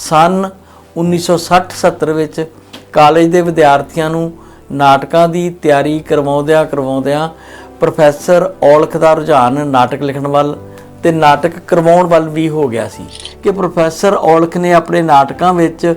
ਸਨ 1960-70 ਵਿੱਚ ਕਾਲਜ ਦੇ ਵਿਦਿਆਰਥੀਆਂ ਨੂੰ ਨਾਟਕਾਂ ਦੀ ਤਿਆਰੀ ਕਰਵਾਉਂਦਿਆਂ ਕਰਵਾਉਂਦਿਆਂ ਪ੍ਰੋਫੈਸਰ ਔਲਖ ਦਾ ਰੁਝਾਨ ਨਾਟਕ ਲਿਖਣ ਵੱਲ ਤੇ ਨਾਟਕ ਕਰਵਾਉਣ ਵੱਲ ਵੀ ਹੋ ਗਿਆ ਸੀ ਕਿ ਪ੍ਰੋਫੈਸਰ ਔਲਖ ਨੇ ਆਪਣੇ ਨਾਟਕਾਂ ਵਿੱਚ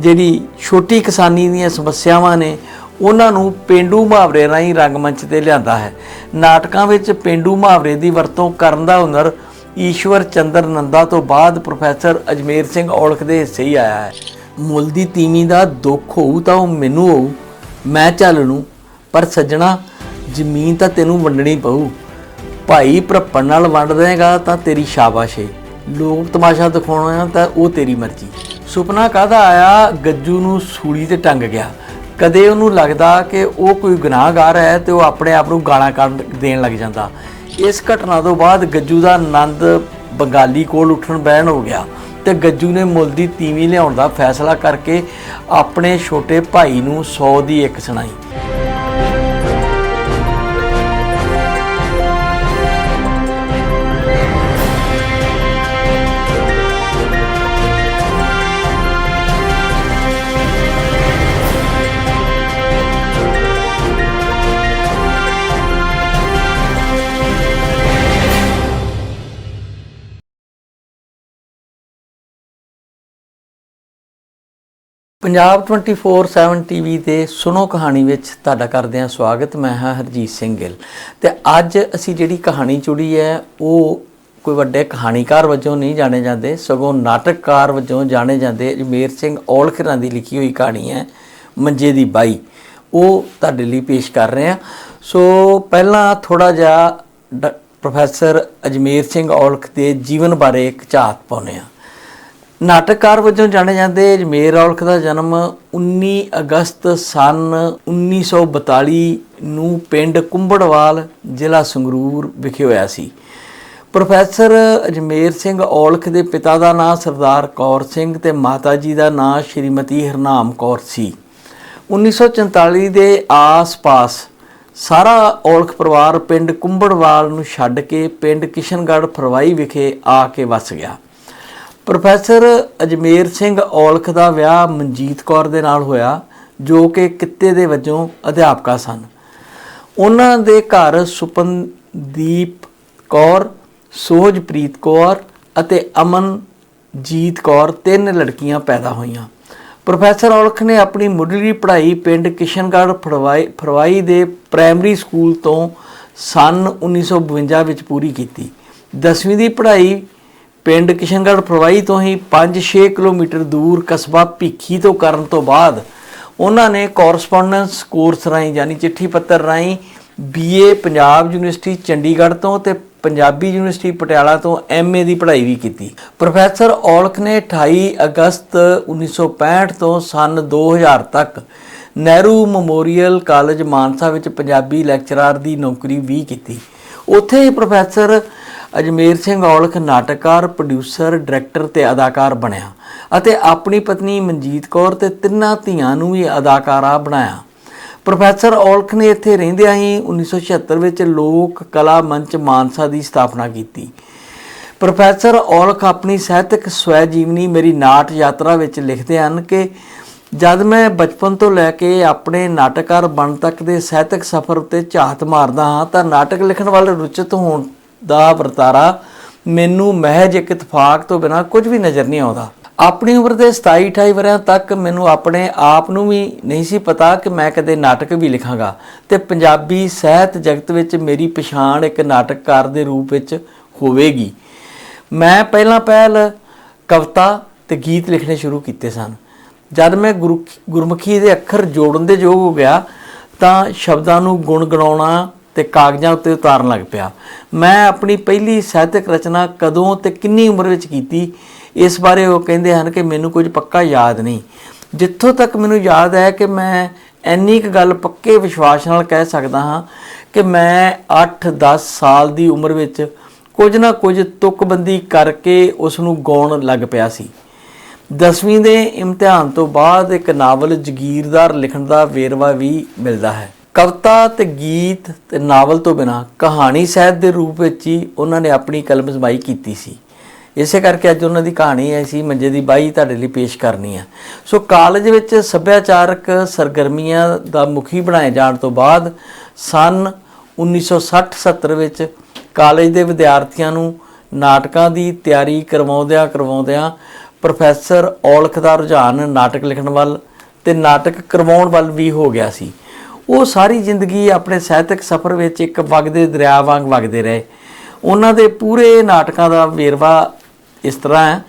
ਜਿਹੜੀ ਛੋਟੀ ਕਿਸਾਨੀ ਦੀਆਂ ਸਮੱਸਿਆਵਾਂ ਨੇ, ਉਹਨਾਂ ਨੂੰ ਪਿੰਡੂ ਮੁਹਾਵਰੇ ਰਾਹੀਂ ਰੰਗਮੰਚ ਤੇ ਲਿਆਂਦਾ ਹੈ। ਨਾਟਕਾਂ ਵਿੱਚ ਪਿੰਡੂ ਮੁਹਾਵਰੇ ਦੀ ਵਰਤੋਂ ਕਰਨ ਦਾ ਹੁਨਰ ਈਸ਼ਵਰ ਚੰਦਰ ਨੰਦਾ ਤੋਂ ਬਾਅਦ ਪ੍ਰੋਫੈਸਰ ਅਜਮੇਰ ਸਿੰਘ ਔਲਖ ਦੇ ਹਿੱਸੇ ਹੀ ਆਇਆ ਹੈ। ਮੁੱਲ ਦੀ ਤੀਵੀਂ ਦਾ ਦੁੱਖ ਹੋਊ ਤਾਂ ਉਹ ਮੈਨੂੰ ਹੋਊ, ਮੈਂ ਚੱਲ ਨੂੰ ਪਰ ਸੱਜਣਾ, ਜ਼ਮੀਨ ਤਾਂ ਤੈਨੂੰ ਵੰਡਣੀ ਪਊ। ਭਾਈ ਭਰਪਣ ਨਾਲ ਵੰਡ ਦੇਗਾ ਤਾਂ ਤੇਰੀ ਸ਼ਾਬਾਸ਼ ਏ। ਲੋਕ ਤਮਾਸ਼ਾ ਦਿਖਾਉਣਾ ਤਾਂ ਉਹ ਤੇਰੀ ਮਰਜ਼ੀ। ਸੁਪਨਾ ਕਾਹਦਾ ਆਇਆ? ਗੱਜੂ ਨੂੰ ਸੂਲੀ ਤੇ ਟੰਗ ਗਿਆ। ਕਦੇ ਉਹਨੂੰ ਲੱਗਦਾ ਕਿ ਉਹ ਕੋਈ ਗੁਨਾਹਗਾਰ ਹੈ ਤੇ ਉਹ ਆਪਣੇ ਆਪ ਨੂੰ ਗਾਲਾਂ ਕੱਢ ਦੇਣ ਲੱਗ ਜਾਂਦਾ। ਇਸ ਘਟਨਾ ਤੋਂ ਬਾਅਦ ਗੱਜੂ ਦਾ ਆਨੰਦ ਬੰਗਾਲੀ ਕੋਲ ਉੱਠਣ ਬਹਿਣ ਹੋ ਗਿਆ ਤੇ ਗੱਜੂ ਨੇ ਮੁੱਲ ਦੀ ਤੀਵੀਂ ਲਿਆਉਣ ਦਾ ਫੈਸਲਾ ਕਰਕੇ ਆਪਣੇ ਛੋਟੇ ਭਾਈ ਨੂੰ 100 ਦੀ ਇੱਕ ਸੁਣਾਈ। ਪੰਜਾਬ 24/7 ਟੀਵੀ ਤੇ ਸੁਣੋ ਕਹਾਣੀ ਵਿੱਚ ਤੁਹਾਡਾ ਕਰਦੇ ਹਾਂ ਸਵਾਗਤ। ਮੈਂ ਹਾਂ ਹਰਜੀਤ ਸਿੰਘ ਗਿੱਲ। ਤੇ ਅੱਜ ਅਸੀਂ ਜਿਹੜੀ ਕਹਾਣੀ ਚੁੜੀ ਹੈ, ਉਹ ਕੋਈ ਵੱਡੇ ਕਹਾਣੀਕਾਰ ਵਜੋਂ ਨਹੀਂ ਜਾਣੇ ਜਾਂਦੇ, ਸਗੋਂ ਨਾਟਕਕਾਰ ਵਜੋਂ ਜਾਣੇ ਜਾਂਦੇ ਅਜਮੇਰ ਸਿੰਘ ਔਲਖਰਾਂ ਦੀ ਲਿਖੀ ਹੋਈ ਕਹਾਣੀ ਹੈ, ਮੰਜੇ ਦੀ ਬਾਈ। ਉਹ ਤੁਹਾਡੇ ਲਈ ਪੇਸ਼ ਕਰ ਰਹੇ ਹਾਂ। ਸੋ ਪਹਿਲਾਂ ਥੋੜਾ ਜਿਹਾ ਡ- ਪ੍ਰੋਫੈਸਰ ਅਜਮੇਰ ਸਿੰਘ ਔਲਖ ਦੇ ਜੀਵਨ ਬਾਰੇ ਇੱਕ ਝਾਤ ਪਾਉਂਦੇ ਹਾਂ। ਨਾਟਕਕਾਰ ਵਜੋਂ ਜਾਣੇ ਜਾਂਦੇ ਅਜਮੇਰ ਔਲਖ ਦਾ ਜਨਮ 19 ਅਗਸਤ ਸਨ 1942 ਨੂੰ ਪਿੰਡ ਕੁੰਬੜਵਾਲ, ਜ਼ਿਲ੍ਹਾ ਸੰਗਰੂਰ ਵਿਖੇ ਹੋਇਆ ਸੀ। ਪ੍ਰੋਫੈਸਰ ਅਜਮੇਰ ਸਿੰਘ ਔਲਖ ਦੇ ਪਿਤਾ ਦਾ ਨਾਂ ਸਰਦਾਰ ਕੌਰ ਸਿੰਘ ਤੇ ਮਾਤਾ ਜੀ ਦਾ ਨਾਂ ਸ਼੍ਰੀਮਤੀ ਹਰਨਾਮ ਕੌਰ ਸੀ। 1944 ਦੇ ਆਸ-ਪਾਸ ਸਾਰਾ ਔਲਖ ਪਰਿਵਾਰ ਪਿੰਡ ਕੁੰਬੜਵਾਲ ਨੂੰ ਛੱਡ ਕੇ ਪਿੰਡ ਕਿਸ਼ਨਗੜ੍ਹ ਫਰਵਾਈ ਵਿਖੇ ਆ ਕੇ ਵਸ ਗਿਆ। ਪ੍ਰੋਫੈਸਰ ਅਜਮੇਰ ਸਿੰਘ ਔਲਖ ਦਾ ਵਿਆਹ ਮਨਜੀਤ ਕੌਰ ਦੇ ਨਾਲ ਹੋਇਆ, ਜੋ ਕਿ ਕਿੱਤੇ ਦੇ ਵਜੋਂ ਅਧਿਆਪਕਾ ਸਨ। ਉਹਨਾਂ ਦੇ ਘਰ ਸੁਪਨਦੀਪ ਕੌਰ ਸੋਹਜਪ੍ਰੀਤ ਕੌਰ ਅਤੇ ਅਮਨਜੀਤ ਕੌਰ ਤਿੰਨ ਲੜਕੀਆਂ ਪੈਦਾ ਹੋਈਆਂ। ਪ੍ਰੋਫੈਸਰ ਔਲਖ ਨੇ ਆਪਣੀ ਮੁੱਢਲੀ ਪੜ੍ਹਾਈ ਪਿੰਡ ਕਿਸ਼ਨਗੜ੍ਹ ਫੜਵਾਈ ਫਰਵਾਈ ਦੇ ਪ੍ਰਾਇਮਰੀ ਸਕੂਲ ਤੋਂ ਸਨ 1952 ਵਿੱਚ ਪੂਰੀ ਕੀਤੀ। 10ਵੀਂ ਦੀ ਪੜ੍ਹਾਈ ਪਿੰਡ ਕਿਸ਼ਨਗੜ੍ਹ ਫਰਵਾਈ ਤੋਂ ਹੀ 5-6 ਕਿਲੋਮੀਟਰ ਦੂਰ ਕਸਬਾ ਭੀਖੀ ਤੋਂ ਕਰਨ ਤੋਂ ਬਾਅਦ ਉਹਨਾਂ ਨੇ ਕੋਰਸਪੋਂਡੈਂਸ ਕੋਰਸ ਰਾਹੀਂ ਯਾਨੀ ਚਿੱਠੀ ਪੱਤਰ ਰਾਹੀਂ ਬੀਏ ਪੰਜਾਬ ਯੂਨੀਵਰਸਿਟੀ ਚੰਡੀਗੜ੍ਹ ਤੋਂ ਤੇ ਪੰਜਾਬੀ ਯੂਨੀਵਰਸਿਟੀ ਪਟਿਆਲਾ ਤੋਂ ਐਮਏ ਦੀ ਪੜ੍ਹਾਈ ਵੀ ਕੀਤੀ। ਪ੍ਰੋਫੈਸਰ ਔਲਖ ਨੇ 28 ਅਗਸਤ 1965 ਤੋਂ ਸਨ 2000 ਤੱਕ ਨਹਿਰੂ ਮੈਮੋਰੀਅਲ ਕਾਲਜ ਮਾਨਸਾ ਵਿੱਚ ਪੰਜਾਬੀ ਲੈਕਚਰਰ ਦੀ ਨੌਕਰੀ ਵੀ ਕੀਤੀ। ਉੱਥੇ ਹੀ ਪ੍ਰੋਫੈਸਰ ਅਜਮੇਰ ਸਿੰਘ ਔਲਖ ਨਾਟਕਕਾਰ ਪ੍ਰੋਡਿਊਸਰ ਡਾਇਰੈਕਟਰ ਤੇ ਅਦਾਕਾਰ ਬਣਿਆ ਅਤੇ ਆਪਣੀ ਪਤਨੀ ਮਨਜੀਤ ਕੌਰ ਤੇ ਤਿੰਨਾਂ ਧੀਆਂ ਨੂੰ ਵੀ ਅਦਾਕਾਰਾ ਬਣਾਇਆ। ਪ੍ਰੋਫੈਸਰ ਔਲਖ ਨੇ ਇੱਥੇ ਰਹਿੰਦਿਆਂ ਹੀ 1976 ਵਿੱਚ ਲੋਕ ਕਲਾ ਮੰਚ ਮਾਨਸਾ ਦੀ ਸਥਾਪਨਾ ਕੀਤੀ। ਪ੍ਰੋਫੈਸਰ ਔਲਖ ਆਪਣੀ ਸਾਹਿਤਕ ਸਵੈ ਜੀਵਨੀ ਮੇਰੀ ਨਾਟ ਯਾਤਰਾ ਵਿੱਚ ਲਿਖਦੇ ਹਨ ਕਿ ਜਦ ਮੈਂ ਬਚਪਨ ਤੋਂ ਲੈ ਕੇ ਆਪਣੇ ਨਾਟਕਕਾਰ ਬਣ ਤੱਕ ਦੇ ਸਾਹਿਤਕ ਸਫ਼ਰ ਉੱਤੇ ਝਾਤ ਮਾਰਦਾ ਹਾਂ ਤਾਂ ਨਾਟਕ ਲਿਖਣ ਵੱਲ ਰੁਚਿਤ ਹੋਣ ਦਾ ਵਰਤਾਰਾ ਮੈਨੂੰ ਮਹਿਜ ਇੱਕ ਇਤਫਾਕ ਤੋਂ ਬਿਨਾ ਕੁਝ ਵੀ ਨਜ਼ਰ ਨਹੀਂ ਆਉਂਦਾ। ਆਪਣੀ ਉਮਰ ਦੇ 27 28 ਵਰਿਆਂ ਤੱਕ ਮੈਨੂੰ ਆਪਣੇ ਆਪ ਨੂੰ ਵੀ ਨਹੀਂ ਸੀ ਪਤਾ ਕਿ ਮੈਂ ਕਦੇ ਨਾਟਕ ਵੀ ਲਿਖਾਂਗਾ ਤੇ ਪੰਜਾਬੀ ਸਾਹਿਤ ਜਗਤ ਵਿੱਚ ਮੇਰੀ ਪਛਾਣ ਇੱਕ ਨਾਟਕਕਾਰ ਦੇ ਰੂਪ ਵਿੱਚ ਹੋਵੇਗੀ। ਮੈਂ ਪਹਿਲਾਂ ਪਹਿਲ ਕਵਿਤਾ ਤੇ ਗੀਤ ਲਿਖਣੇ ਸ਼ੁਰੂ ਕੀਤੇ ਸਨ। ਜਦ ਮੈਂ ਗੁਰੂ ਗੁਰਮੁਖੀ ਦੇ ਅੱਖਰ ਜੋੜਨ ਦੇ ਯੋਗ ਹੋ ਗਿਆ ਤਾਂ ਸ਼ਬਦਾਂ ਨੂੰ ਗੁੰਗਣਾਉਣਾ ਤੇ ਕਾਗਜ਼ਾਂ ਉੱਤੇ ਉਤਾਰਨ ਲੱਗ ਪਿਆ। ਮੈਂ ਆਪਣੀ ਪਹਿਲੀ ਸਾਹਿਤਕ ਰਚਨਾ ਕਦੋਂ ਤੇ ਕਿੰਨੀ ਉਮਰ ਵਿੱਚ ਕੀਤੀ, ਇਸ ਬਾਰੇ ਉਹ ਕਹਿੰਦੇ ਹਨ ਕਿ ਮੈਨੂੰ ਕੁਝ ਪੱਕਾ ਯਾਦ ਨਹੀਂ। ਜਿੱਥੋਂ ਤੱਕ ਮੈਨੂੰ ਯਾਦ ਹੈ ਕਿ ਮੈਂ ਇੰਨੀ ਕੁ ਗੱਲ ਪੱਕੇ ਵਿਸ਼ਵਾਸ ਨਾਲ ਕਹਿ ਸਕਦਾ ਹਾਂ ਕਿ ਮੈਂ 8-10 ਸਾਲ ਦੀ ਉਮਰ ਵਿੱਚ ਕੁਝ ਨਾ ਕੁਝ ਤੁਕਬੰਦੀ ਕਰਕੇ ਉਸ ਨੂੰ ਗਾਉਣ ਲੱਗ ਪਿਆ ਸੀ। ਦਸਵੀਂ ਦੇ ਇਮਤਿਹਾਨ ਤੋਂ ਬਾਅਦ ਇੱਕ ਨਾਵਲ ਜਗੀਰਦਾਰ ਲਿਖਣ ਦਾ ਵੇਰਵਾ ਵੀ ਮਿਲਦਾ ਹੈ। ਕਵਿਤਾ ਤੇ ਗੀਤ ਤੇ ਨਾਵਲ ਤੋਂ ਬਿਨਾ ਕਹਾਣੀ ਸਾਹਿਤ ਦੇ ਰੂਪ ਵਿੱਚ ਹੀ ਉਹਨਾਂ ਨੇ ਆਪਣੀ ਕਲਮਜ਼ਮਾਈ ਕੀਤੀ ਸੀ। ਇਸੇ ਕਰਕੇ ਅੱਜ ਉਹਨਾਂ ਦੀ ਕਹਾਣੀ ਐਸੀ ਮੰਜੇ ਦੀ ਬਾਈ ਤੁਹਾਡੇ ਲਈ ਪੇਸ਼ ਕਰਨੀ ਹੈ ਸੋ ਕਾਲਜ ਵਿੱਚ ਸੱਭਿਆਚਾਰਕ ਸਰਗਰਮੀਆਂ ਦਾ ਮੁਖੀ ਬਣਾਏ ਜਾਣ ਤੋਂ ਬਾਅਦ ਸਨ 1960-70 ਵਿੱਚ ਕਾਲਜ ਦੇ ਵਿਦਿਆਰਥੀਆਂ ਨੂੰ ਨਾਟਕਾਂ ਦੀ ਤਿਆਰੀ ਕਰਵਾਉਂਦਿਆਂ ਕਰਵਾਉਂਦਿਆਂ ਪ੍ਰੋਫੈਸਰ ਔਲਖ ਦਾ ਰੁਝਾਨ ਨਾਟਕ ਲਿਖਣ ਵੱਲ ਤੇ ਨਾਟਕ ਕਰਵਾਉਣ ਵੱਲ ਵੀ ਹੋ ਗਿਆ ਸੀ। ਉਹ ਸਾਰੀ ਜ਼ਿੰਦਗੀ ਆਪਣੇ ਸਾਹਿਤਕ ਸਫ਼ਰ ਵਿੱਚ ਇੱਕ ਵਗਦੇ ਦਰਿਆ ਵਾਂਗ ਵਗਦੇ ਰਹੇ। ਉਹਨਾਂ ਦੇ ਪੂਰੇ ਨਾਟਕਾਂ ਦਾ ਵੇਰਵਾ ਇਸ ਤਰ੍ਹਾਂ ਹੈ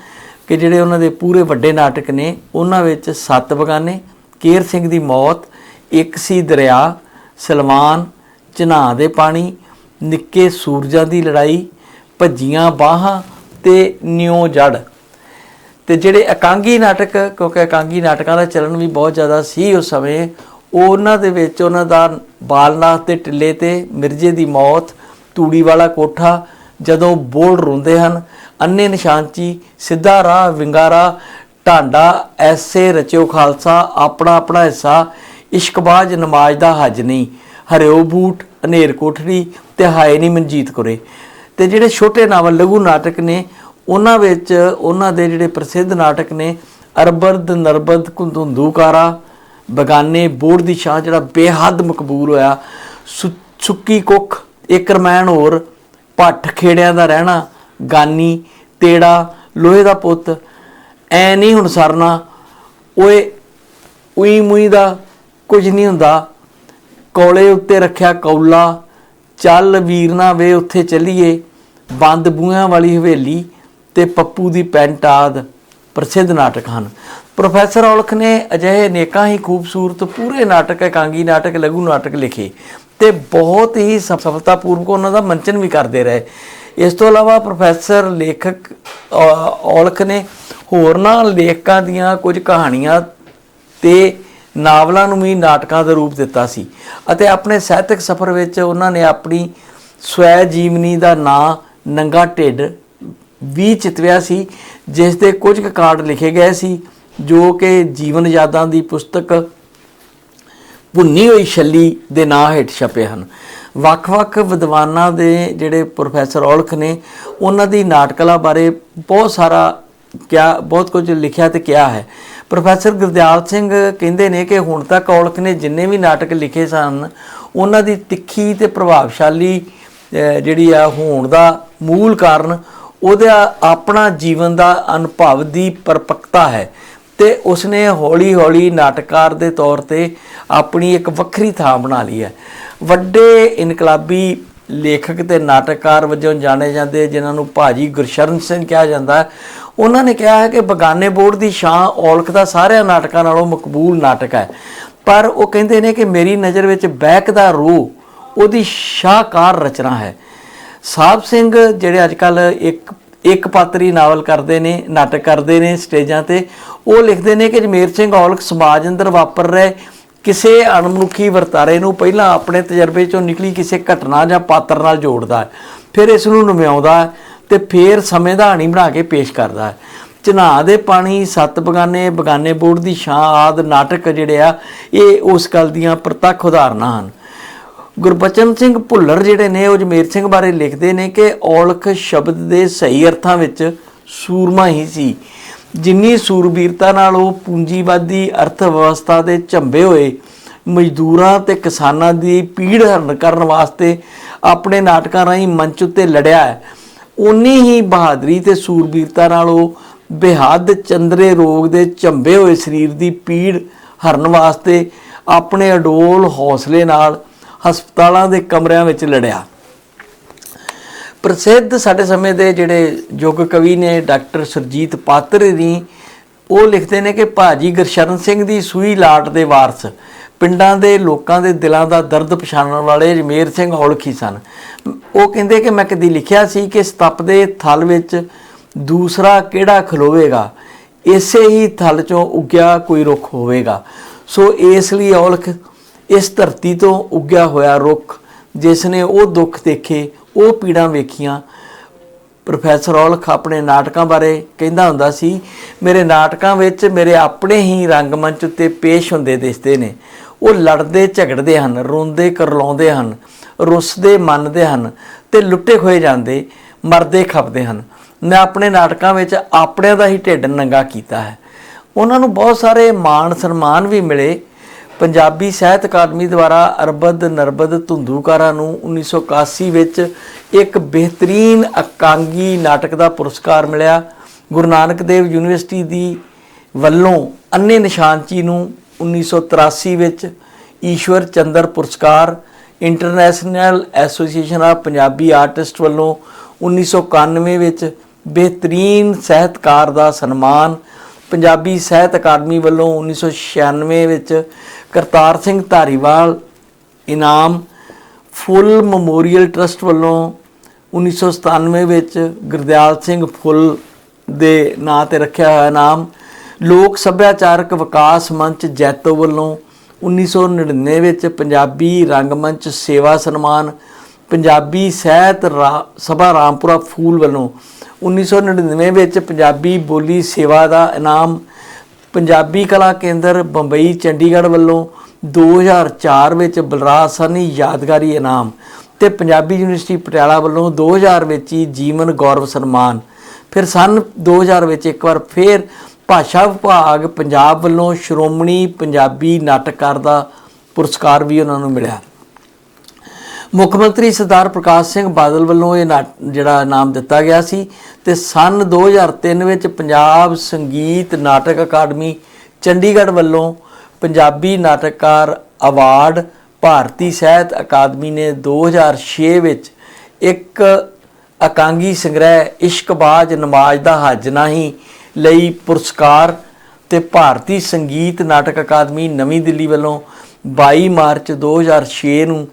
ਕਿ ਜਿਹੜੇ ਉਹਨਾਂ ਦੇ ਪੂਰੇ ਵੱਡੇ ਨਾਟਕ ਨੇ, ਉਹਨਾਂ ਵਿੱਚ ਸੱਤ ਬਗਾਨੇ, ਕੇਰ ਸਿੰਘ ਦੀ ਮੌਤ, ਇੱਕ ਸੀ ਦਰਿਆ ਸਲਮਾਨ ਚਨਾਹ ਦੇ ਪਾਣੀ, ਨਿੱਕੇ ਸੂਰਜਾਂ ਦੀ ਲੜਾਈ, ਭੱਜੀਆਂ ਬਾਹਾਂ ਤੇ ਨਿਉ ਜੜ। ਤੇ ਜਿਹੜੇ ਇਕਾਂਗੀ ਨਾਟਕ, ਕਿਉਂਕਿ ਇਕਾਂਗੀ ਨਾਟਕਾਂ ਦਾ ਚੱਲਣ ਵੀ ਬਹੁਤ ਜ਼ਿਆਦਾ ਸੀ ਉਸ ਸਮੇਂ ਉਹਨਾਂ ਦੇ ਵਿੱਚ ਉਹਨਾਂ ਦਾ ਬਾਲਨਾਥ ਦੇ ਟਿੱਲੇ ਤੇ ਮਿਰਜ਼ੇ ਦੀ ਮੌਤ, ਤੂੜੀ ਵਾਲਾ ਕੋਠਾ, ਜਦੋਂ ਬੋਲ ਰੋਂਦੇ ਹਨ ਅੰਨੇ ਨਿਸ਼ਾਨਚੀ ਸਿੱਧਾ ਰਾਹ ਵਿੰਗਾਰਾ ਢਾਂਡਾ, ਐਸੇ ਰਚਿਓ ਖਾਲਸਾ, ਆਪਣਾ ਆਪਣਾ ਹਿੱਸਾ, ਇਸ਼ਕਬਾਜ਼ ਨਮਾਜ਼ ਦਾ ਹੱਜ ਨਹੀਂ। ਹਰਿਓ ਬੂਟ, ਹਨੇਰ ਕੋਠੜੀ ਤੇ ਹਾਏ ਨਹੀਂ ਮਨਜੀਤ ਕੁਰੇ। ਤੇ ਜਿਹੜੇ ਛੋਟੇ ਨਾਵਲ, ਲਘੂ ਨਾਟਕ ਨੇ, ਉਹਨਾਂ ਵਿੱਚ ਉਹਨਾਂ ਦੇ ਜਿਹੜੇ ਪ੍ਰਸਿੱਧ ਨਾਟਕ ਨੇ ਅਰਬਦ ਨਰਬਦ ਕੁੰਦੂਕਾਰਾ ਬਗਾਨੇ ਬੋੜ ਦੀ ਸ਼ਾਹ ਜਿਹੜਾ ਬੇਹੱਦ ਮਕਬੂਲ ਹੋਇਆ। ਸੁ- ਸੁੱਕੀ ਕੁੱਖ, ਇੱਕ ਰਮੈਣ ਹੋਰ ਪੱਠ ਖੇੜਿਆਂ ਦਾ ਰਹਿਣਾ, ਗਾਨੀ, ਤੇੜਾ, ਲੋਹੇ ਦਾ ਪੁੱਤ, ਐ ਨਹੀਂ ਹੁਣ ਸਰਨਾ, ਓਏ, ਉਈ ਮੁਈ ਦਾ ਕੁਝ ਨਹੀਂ ਹੁੰਦਾ। ਕੋਲੇ ਉੱਤੇ ਰੱਖਿਆ ਕੌਲਾ, ਚੱਲ ਵੀਰਨਾ ਵੇ ਉੱਥੇ ਚੱਲੀਏ। ਬੰਦ ਬੂਹਿਆਂ ਵਾਲੀ ਹਵੇਲੀ ਤੇ ਪੱਪੂ ਦੀ ਪੈਂਟ ਆਦ ਪ੍ਰਸਿੱਧ ਨਾਟਕ ਹਨ। ਪ੍ਰੋਫੈਸਰ ਔਲਖ ਨੇ ਅਜਿਹੇ ਅਨੇਕਾਂ ਹੀ ਖੂਬਸੂਰਤ ਪੂਰੇ ਨਾਟਕ, ਇਕਾਂਗੀ ਨਾਟਕ, ਲਘੂ ਨਾਟਕ ਲਿਖੇ ਤੇ ਬਹੁਤ ਹੀ ਸਫ- ਸਫਲਤਾਪੂਰਵਕ ਉਹਨਾਂ ਦਾ ਮੰਚਨ ਵੀ ਕਰਦੇ ਰਹੇ। ਇਸ ਤੋਂ ਇਲਾਵਾ ਪ੍ਰੋਫੈਸਰ, ਲੇਖਕ ਔਲਖ ਨੇ ਹੋਰਨਾਂ ਲੇਖਕਾਂ ਦੀਆਂ ਕੁਝ ਕਹਾਣੀਆਂ ਤੇ ਨਾਵਲਾਂ ਨੂੰ ਵੀ ਨਾਟਕਾਂ ਦਾ ਰੂਪ ਦਿੱਤਾ ਸੀ ਅਤੇ ਆਪਣੇ ਸਾਹਿਤਕ ਸਫ਼ਰ ਵਿੱਚ ਉਹਨਾਂ ਨੇ ਆਪਣੀ ਸਵੈ ਜੀਵਨੀ ਦਾ ਨਾਂ ਨੰਗਾ ਢਿੱਡ ਵੀ ਚਿਤਵਿਆ ਸੀ, ਜਿਸ ਦੇ ਕੁਝ ਕੁ ਕਾਰਡ ਲਿਖੇ ਗਏ ਸੀ। ਜੋ ਕਿ ਜੀਵਨ ਯਾਦਾਂ ਦੀ ਪੁਸਤਕ ਭੁੰਨੀ ਹੋਈ ਛੱਲੀ ਦੇ ਨਾਂ ਹੇਠ ਛਪੇ ਹਨ। ਵੱਖ-ਵੱਖ ਵਿਦਵਾਨਾਂ ਦੇ ਜਿਹੜੇ ਪ੍ਰੋਫੈਸਰ ਔਲਖ ਨੇ, ਉਹਨਾਂ ਦੀ ਨਾਟਕਲਾ ਬਾਰੇ ਬਹੁਤ ਸਾਰਾ ਕਿਆ, ਬਹੁਤ ਕੁਝ ਲਿਖਿਆ ਤੇ ਕਿਹਾ ਹੈ। ਪ੍ਰੋਫੈਸਰ ਗੁਰਦਿਆਲ ਸਿੰਘ ਕਹਿੰਦੇ ਨੇ ਕਿ ਹੁਣ ਤੱਕ ਔਲਖ ਨੇ ਜਿੰਨੇ ਵੀ ਨਾਟਕ ਲਿਖੇ ਸਨ, ਉਹਨਾਂ ਦੀ ਤਿੱਖੀ ਤੇ ਪ੍ਰਭਾਵਸ਼ਾਲੀ ਜਿਹੜੀ ਆ ਹੋਣ ਦਾ ਮੂਲ ਕਾਰਨ ਉਹਦਾ ਆਪਣਾ ਜੀਵਨ ਦਾ ਅਨੁਭਵ ਦੀ ਪਰਪੱਕਤਾ ਹੈ। ਤੇ ਉਸਨੇ ਹੌਲੀ-ਹੌਲੀ ਨਾਟਕਕਾਰ ਦੇ ਤੌਰ ਤੇ ਆਪਣੀ ਇੱਕ ਵੱਖਰੀ ਥਾਂ ਬਣਾ ਲਈ ਹੈ। ਵੱਡੇ ਇਨਕਲਾਬੀ ਲੇਖਕ ਤੇ ਨਾਟਕਕਾਰ ਵਜੋਂ ਜਾਣੇ ਜਾਂਦੇ ਜਿਨ੍ਹਾਂ ਨੂੰ ਭਾਜੀ ਗੁਰਸ਼ਰਨ ਸਿੰਘ ਕਿਹਾ ਜਾਂਦਾ ਉਹਨਾਂ ਨੇ ਕਿਹਾ ਹੈ ਕਿ ਬਗਾਨੇ ਬੋਰਡ ਦੀ ਛਾਂ ਔਲਖ ਦਾ ਸਾਰਿਆਂ ਨਾਟਕਾਂ ਨਾਲੋਂ ਮਕਬੂਲ ਨਾਟਕ ਹੈ। ਪਰ ਉਹ ਕਹਿੰਦੇ ਨੇ ਕਿ ਮੇਰੀ ਨਜ਼ਰ ਵਿੱਚ ਬੈਕ ਦਾ ਰੂਹ, ਉਹਦੀ ਸ਼ਾਹਕਾਰ ਰਚਨਾ ਹੈ। ਸਾਹਿਬ ਸਿੰਘ ਜਿਹੜੇ ਅੱਜ ਕੱਲ ਇੱਕ ਇੱਕ ਪਾਤਰੀ ਨਾਵਲ ਕਰਦੇ ਨੇ, ਨਾਟਕ ਕਰਦੇ ਨੇ ਸਟੇਜਾਂ ਤੇ ਉਹ ਲਿਖਦੇ ਨੇ ਕਿ ਜਮੇਰ ਸਿੰਘ ਔਲਖ ਸਮਾਜ ਅੰਦਰ ਵਾਪਰ ਰਹੇ ਕਿਸੇ ਅਣਮਨੁੱਖੀ ਵਰਤਾਰੇ ਨੂੰ ਪਹਿਲਾਂ ਆਪਣੇ ਤਜਰਬੇ ਚੋਂ ਨਿਕਲੀ ਕਿਸੇ ਘਟਨਾ ਜਾਂ ਪਾਤਰ ਨਾਲ ਜੋੜਦਾ ਹੈ। ਫਿਰ ਇਸ ਨੂੰ ਨਵਿਆਉਂਦਾ ਹੈ ਤੇ ਫਿਰ ਸਮੇਂ ਦਾ ਹਾਣੀ ਬਣਾ ਕੇ ਪੇਸ਼ ਕਰਦਾ ਹੈ। ਚਨਾਹ ਦੇ ਪਾਣੀ, ਸੱਤ ਬਗਾਨੇ ਬਗਾਨੇ ਬੋਰਡ ਦੀ ਛਾਂ ਆਦ ਨਾਟਕ ਜਿਹੜੇ ਆ, ਇਹ ਉਸ ਗੱਲ ਦੀਆਂ ਪ੍ਰਤੱਖ ਉਦਾਹਰਨਾਂ ਹਨ। ਗੁਰਬਚਨ ਸਿੰਘ ਭੁੱਲਰ ਜਿਹੜੇ ਨੇ, ਉਹ ਜਮੇਰ ਸਿੰਘ ਬਾਰੇ ਲਿਖਦੇ ਨੇ ਕਿ ਔਲਖ ਸ਼ਬਦ ਦੇ ਸਹੀ ਅਰਥਾਂ ਵਿੱਚ ਸੂਰਮਾ ਹੀ ਸੀ। ਜਿੰਨੀ ਸੂਰਬੀਰਤਾ ਨਾਲ ਉਹ ਪੂੰਜੀਵਾਦੀ ਅਰਥ ਵਿਵਸਥਾ ਦੇ ਝੰਬੇ ਹੋਏ, ਮਜ਼ਦੂਰਾਂ ਤੇ ਕਿਸਾਨਾਂ ਦੀ ਪੀੜ ਹਰਨ ਕਰਨ ਵਾਸਤੇ ਆਪਣੇ ਨਾਟਕਾਂ ਰਾਹੀਂ ਮੰਚ ਉੱਤੇ ਲੜਿਆ ਹੈ ਉਨੀ ਹੀ ਬਹਾਦਰੀ ਤੇ ਸੂਰਬੀਰਤਾ ਨਾਲ ਉਹ ਬੇਹੱਦ ਚੰਦਰੇ ਰੋਗ ਦੇ ਝੰਬੇ ਹੋਏ ਸਰੀਰ ਦੀ ਪੀੜ ਹਰਨ ਵਾਸਤੇ ਆਪਣੇ ਅਡੋਲ ਹੌਸਲੇ ਨਾਲ ਹਸਪਤਾਲਾਂ ਦੇ ਕਮਰਿਆਂ ਵਿੱਚ ਲੜਿਆ। ਪ੍ਰਸਿੱਧ ਸਾਡੇ ਸਮੇਂ ਦੇ ਜਿਹੜੇ ਯੁੱਗ ਕਵੀ ਨੇ ਡਾਕਟਰ ਸਰਜੀਤ ਪਾਤਰ ਜੀ, ਉਹ ਲਿਖਦੇ ਨੇ ਕਿ ਭਾਜੀ ਗੁਰਸ਼ਰਨ ਸਿੰਘ ਦੀ ਸੂਈ ਲਾਟ ਦੇ ਵਾਰਸ ਪਿੰਡਾਂ ਦੇ ਲੋਕਾਂ ਦੇ ਦਿਲਾਂ ਦਾ ਦਰਦ ਪਛਾਣਨ ਵਾਲੇ ਜਮੇਰ ਸਿੰਘ ਔਲਖੀ ਸਨ। ਉਹ ਕਹਿੰਦੇ ਕਿ ਮੈਂ ਕਦੀ ਲਿਖਿਆ ਸੀ ਕਿ ਸਤਪ ਦੇ ਥਲ ਵਿੱਚ ਦੂਸਰਾ ਕਿਹੜਾ ਖਲੋਵੇਗਾ, ਇਸੇ ਹੀ ਥਲ ਚੋਂ ਉੱਗਿਆ ਕੋਈ ਰੁੱਖ ਹੋਵੇਗਾ। ਸੋ ਇਸ ਲਈ ਔਲਖ ਇਸ ਧਰਤੀ ਤੋਂ ਉੱਗਿਆ ਹੋਇਆ ਰੁੱਖ, ਜਿਸ ਨੇ ਉਹ ਦੁੱਖ ਦੇਖੇ ਉਹ ਪੀੜਾਂ ਵੇਖੀਆਂ। ਪ੍ਰੋਫੈਸਰ ਔਲਖ ਆਪਣੇ ਨਾਟਕਾਂ ਬਾਰੇ ਕਹਿੰਦਾ ਹੁੰਦਾ ਸੀ, ਮੇਰੇ ਨਾਟਕਾਂ ਵਿੱਚ ਮੇਰੇ ਆਪਣੇ ਹੀ ਰੰਗਮੰਚ ਉੱਤੇ ਪੇਸ਼ ਹੁੰਦੇ ਦਿਸਦੇ ਨੇ। ਉਹ ਲੜਦੇ, ਝਗੜਦੇ ਹਨ, ਰੋਂਦੇ, ਕਰਲਾਉਂਦੇ ਹਨ, ਰੁੱਸਦੇ, ਮੰਨਦੇ ਹਨ ਤੇ ਲੁੱਟੇ ਹੋਏ ਜਾਂਦੇ, ਮਰਦੇ, ਖਪਦੇ ਹਨ। ਮੈਂ ਆਪਣੇ ਨਾਟਕਾਂ ਵਿੱਚ ਆਪਣਿਆਂ ਦਾ ਹੀ ਢਿੱਡ ਨੰਗਾ ਕੀਤਾ ਹੈ। ਉਹਨਾਂ ਨੂੰ ਬਹੁਤ ਸਾਰੇ ਮਾਣ ਸਨਮਾਨ ਵੀ ਮਿਲੇ ਪੰਜਾਬੀ ਸਾਹਿਤ ਅਕਾਦਮੀ ਦੁਆਰਾ ਅਰਬਦ ਨਰਬਦ ਧੁੰਦੂਕਾਰਾਂ ਨੂੰ 1981 ਵਿੱਚ ਇੱਕ ਬਿਹਤਰੀਨ ਅਕਾਂਗੀ ਨਾਟਕ ਦਾ ਪੁਰਸਕਾਰ ਮਿਲਿਆ। ਗੁਰੂ ਨਾਨਕ ਦੇਵ ਯੂਨੀਵਰਸਿਟੀ ਦੀ ਵੱਲੋਂ ਅੰਨੇ ਨਿਸ਼ਾਨਚੀ ਨੂੰ 1983 ਵਿੱਚ ਈਸ਼ਵਰ ਚੰਦਰ ਪੁਰਸਕਾਰ, international association of Punjabi artist ਵੱਲੋਂ 1991 ਵਿੱਚ ਬਿਹਤਰੀਨ ਸਾਹਿਤਕਾਰ ਦਾ ਸਨਮਾਨ ਪੰਜਾਬੀ ਸਾਹਿਤ ਅਕਾਦਮੀ ਵੱਲੋਂ 1996 ਵਿੱਚ ਕਰਤਾਰ ਸਿੰਘ ਧਾਰੀਵਾਲ ਇਨਾਮ ਫੁੱਲ ਮੈਮੋਰੀਅਲ ਟਰਸਟ ਵੱਲੋਂ 1997 ਵਿੱਚ ਗੁਰਦਿਆਲ ਸਿੰਘ ਫੁੱਲ ਦੇ ਨਾਂ ਤੇ ਰੱਖਿਆ ਹੋਇਆ ਨਾਮ ਲੋਕ ਸੱਭਿਆਚਾਰਕ ਵਿਕਾਸ ਮੰਚ ਜੈਤੋ ਵੱਲੋਂ 1999 ਵਿੱਚ ਪੰਜਾਬੀ ਰੰਗਮੰਚ ਸੇਵਾ ਸਨਮਾਨ ਪੰਜਾਬੀ ਸਾਹਿਤ ਰਾ- ਸਭਾ ਰਾਮਪੁਰਾ ਫੂਲ ਵੱਲੋਂ 1999 ਵਿੱਚ ਪੰਜਾਬੀ ਬੋਲੀ ਸੇਵਾ ਦਾ ਇਨਾਮ ਪੰਜਾਬੀ ਕਲਾ ਕੇਂਦਰ ਬੰਬਈ, ਚੰਡੀਗੜ੍ਹ ਵੱਲੋਂ 2004 ਵਿੱਚ ਬਲਰਾਜ ਸਾਹਨੀ ਯਾਦਗਾਰੀ ਇਨਾਮ ਤੇ ਪੰਜਾਬੀ ਯੂਨੀਵਰਸਿਟੀ ਪਟਿਆਲਾ ਵੱਲੋਂ 2000 ਵਿੱਚ ਹੀ ਜੀਵਨ ਗੌਰਵ ਸਨਮਾਨ। ਫਿਰ ਸਨ 2000 ਵਿੱਚ ਇੱਕ ਵਾਰ ਫਿਰ ਭਾਸ਼ਾ ਵਿਭਾਗ ਪੰਜਾਬ ਵੱਲੋਂ ਸ਼੍ਰੋਮਣੀ ਪੰਜਾਬੀ ਨਾਟਕਕਾਰ ਦਾ ਪੁਰਸਕਾਰ ਵੀ ਉਹਨਾਂ ਨੂੰ ਮਿਲਿਆ। ਮੁੱਖ ਮੰਤਰੀ ਸਰਦਾਰ ਪ੍ਰਕਾਸ਼ ਸਿੰਘ ਬਾਦਲ ਵੱਲੋਂ ਇਹ ਨਾਟ- ਜਿਹੜਾ ਇਨਾਮ ਦਿੱਤਾ ਗਿਆ ਸੀ ਤੇ ਸਨ 2003 ਵਿੱਚ ਪੰਜਾਬ ਸੰਗੀਤ ਨਾਟਕ ਅਕਾਦਮੀ ਚੰਡੀਗੜ੍ਹ ਵੱਲੋਂ ਪੰਜਾਬੀ ਨਾਟਕਕਾਰ ਅਵਾਰਡ ਭਾਰਤੀ ਸਾਹਿਤ ਅਕਾਦਮੀ ਨੇ 2006 ਵਿੱਚ ਇੱਕ ਅਕਾਂਗੀ ਸੰਗ੍ਰਹਿ ਇਸ਼ਕਬਾਜ਼ ਨਮਾਜ਼ ਦਾ ਹੱਜ ਨਹੀਂ ਲਈ ਪੁਰਸਕਾਰ ਤੇ ਭਾਰਤੀ ਸੰਗੀਤ ਨਾਟਕ ਅਕਾਦਮੀ ਨਵੀਂ ਦਿੱਲੀ ਵੱਲੋਂ 22 ਮਾਰਚ 2006 ਨੂੰ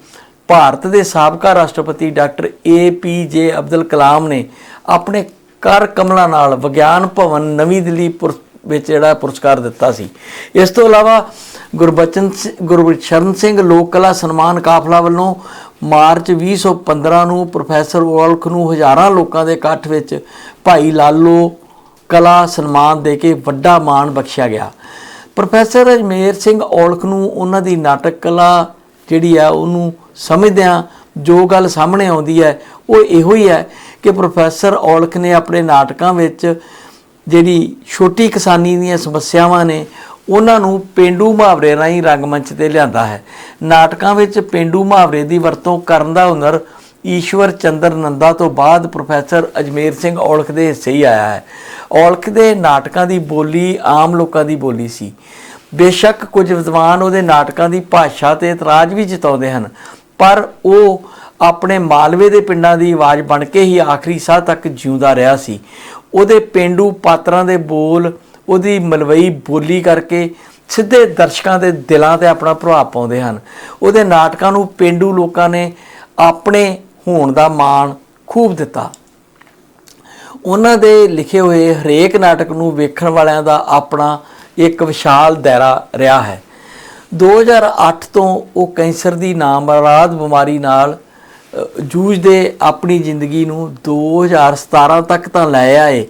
ਭਾਰਤ ਦੇ ਸਾਬਕਾ ਰਾਸ਼ਟਰਪਤੀ ਡਾਕਟਰ ਏ ਪੀ ਜੇ ਅਬਦੁਲ ਕਲਾਮ ਨੇ ਆਪਣੇ ਕਰ ਕਮਲਾਂ ਨਾਲ ਵਿਗਿਆਨ ਭਵਨ ਨਵੀਂ ਦਿੱਲੀ ਪੁਰ- ਵਿੱਚ ਜਿਹੜਾ ਪੁਰਸਕਾਰ ਦਿੱਤਾ ਸੀ। ਇਸ ਤੋਂ ਇਲਾਵਾ ਗੁਰਬਚਨ ਸਿ- ਗੁਰਬਚਰਨ ਸਿੰਘ ਲੋਕ ਕਲਾ ਸਨਮਾਨ ਕਾਫਲਾ ਵੱਲੋਂ ਮਾਰਚ 2015 ਨੂੰ ਪ੍ਰੋਫੈਸਰ ਔਲਖ ਨੂੰ ਹਜ਼ਾਰਾਂ ਲੋਕਾਂ ਦੇ ਇਕੱਠ ਵਿੱਚ ਭਾਈ ਲਾਲੋ ਕਲਾ ਸਨਮਾਨ ਦੇ ਕੇ ਵੱਡਾ ਮਾਣ ਬਖਸ਼ਿਆ ਗਿਆ। ਪ੍ਰੋਫੈਸਰ ਅਜਮੇਰ ਸਿੰਘ ਔਲਖ ਨੂੰ ਉਹਨਾਂ ਦੀ ਨਾਟਕ ਕਲਾ ਜਿਹੜੀ ਆ ਉਹਨੂੰ ਸਮਝਦਿਆਂ ਜੋ ਗੱਲ ਸਾਹਮਣੇ ਆਉਂਦੀ ਹੈ, ਉਹ ਇਹੋ ਹੀ ਹੈ ਕਿ ਪ੍ਰੋਫੈਸਰ ਔਲਖ ਨੇ ਆਪਣੇ ਨਾਟਕਾਂ ਵਿੱਚ ਜਿਹੜੀ ਛੋਟੀ ਕਿਸਾਨੀ ਦੀਆਂ ਸਮੱਸਿਆਵਾਂ ਨੇ, ਉਹਨਾਂ ਨੂੰ ਪਿੰਡੂ ਮੁਹਾਵਰੇ ਰਾਹੀਂ ਰੰਗਮੰਚ ਤੇ ਲਿਆਂਦਾ ਹੈ। ਨਾਟਕਾਂ ਵਿੱਚ ਪਿੰਡੂ ਮੁਹਾਵਰੇ ਦੀ ਵਰਤੋਂ ਕਰਨ ਦਾ ਹੁਨਰ ਈਸ਼ਵਰ ਚੰਦਰ ਨੰਦਾ ਤੋਂ ਬਾਅਦ ਪ੍ਰੋਫੈਸਰ ਅਜਮੇਰ ਸਿੰਘ ਔਲਖ ਦੇ ਹਿੱਸੇ ਹੀ ਆਇਆ ਹੈ। ਔਲਖ ਦੇ ਨਾਟਕਾਂ ਦੀ ਬੋਲੀ ਆਮ ਲੋਕਾਂ ਦੀ ਬੋਲੀ ਸੀ। ਬੇਸ਼ੱਕ ਕੁਝ ਵਿਦਵਾਨ ਉਹਦੇ ਨਾਟਕਾਂ ਦੀ ਭਾਸ਼ਾ ਤੇ ਇਤਰਾਜ਼ ਵੀ ਜਤਾਉਂਦੇ ਹਨ। ਪਰ ਉਹ ਆਪਣੇ ਮਾਲਵੇ ਦੇ ਪਿੰਡਾਂ ਦੀ ਆਵਾਜ਼ ਬਣ ਕੇ ਹੀ ਆਖਰੀ ਸਾਹ ਤੱਕ ਜਿਉਂਦਾ ਰਿਹਾ ਸੀ। ਉਹਦੇ ਪਿੰਡੂ ਪਾਤਰਾਂ ਦੇ ਬੋਲ, ਉਹਦੀ ਮਲਵਈ ਬੋਲੀ ਕਰਕੇ ਸਿੱਧੇ ਦਰਸ਼ਕਾਂ ਦੇ ਦਿਲਾਂ ਤੇ ਆਪਣਾ ਪ੍ਰਭਾਵ ਪਾਉਂਦੇ ਹਨ। ਉਹਦੇ ਨਾਟਕਾਂ ਨੂੰ ਪਿੰਡੂ ਲੋਕਾਂ ਨੇ ਆਪਣੇ ਹੋਣ ਦਾ ਮਾਣ ਖੂਬ ਦਿੱਤਾ। ਉਹਨਾਂ ਦੇ ਲਿਖੇ ਹੋਏ ਹਰੇਕ ਨਾਟਕ ਨੂੰ ਵੇਖਣ ਵਾਲਿਆਂ ਦਾ ਆਪਣਾ ਇੱਕ ਵਿਸ਼ਾਲ ਦਾਇਰਾ ਰਿਹਾ ਹੈ। 2008 ਤੋਂ ਉਹ ਕੈਂਸਰ ਦੀ ਨਾਮਰਾਦ ਬਿਮਾਰੀ ਨਾਲ ਅ, ਜੂਝਦੇ ਆਪਣੀ ਜ਼ਿੰਦਗੀ ਨੂੰ 2017 ਤੱਕ ਤਾਂ ਲੈ ਆਏ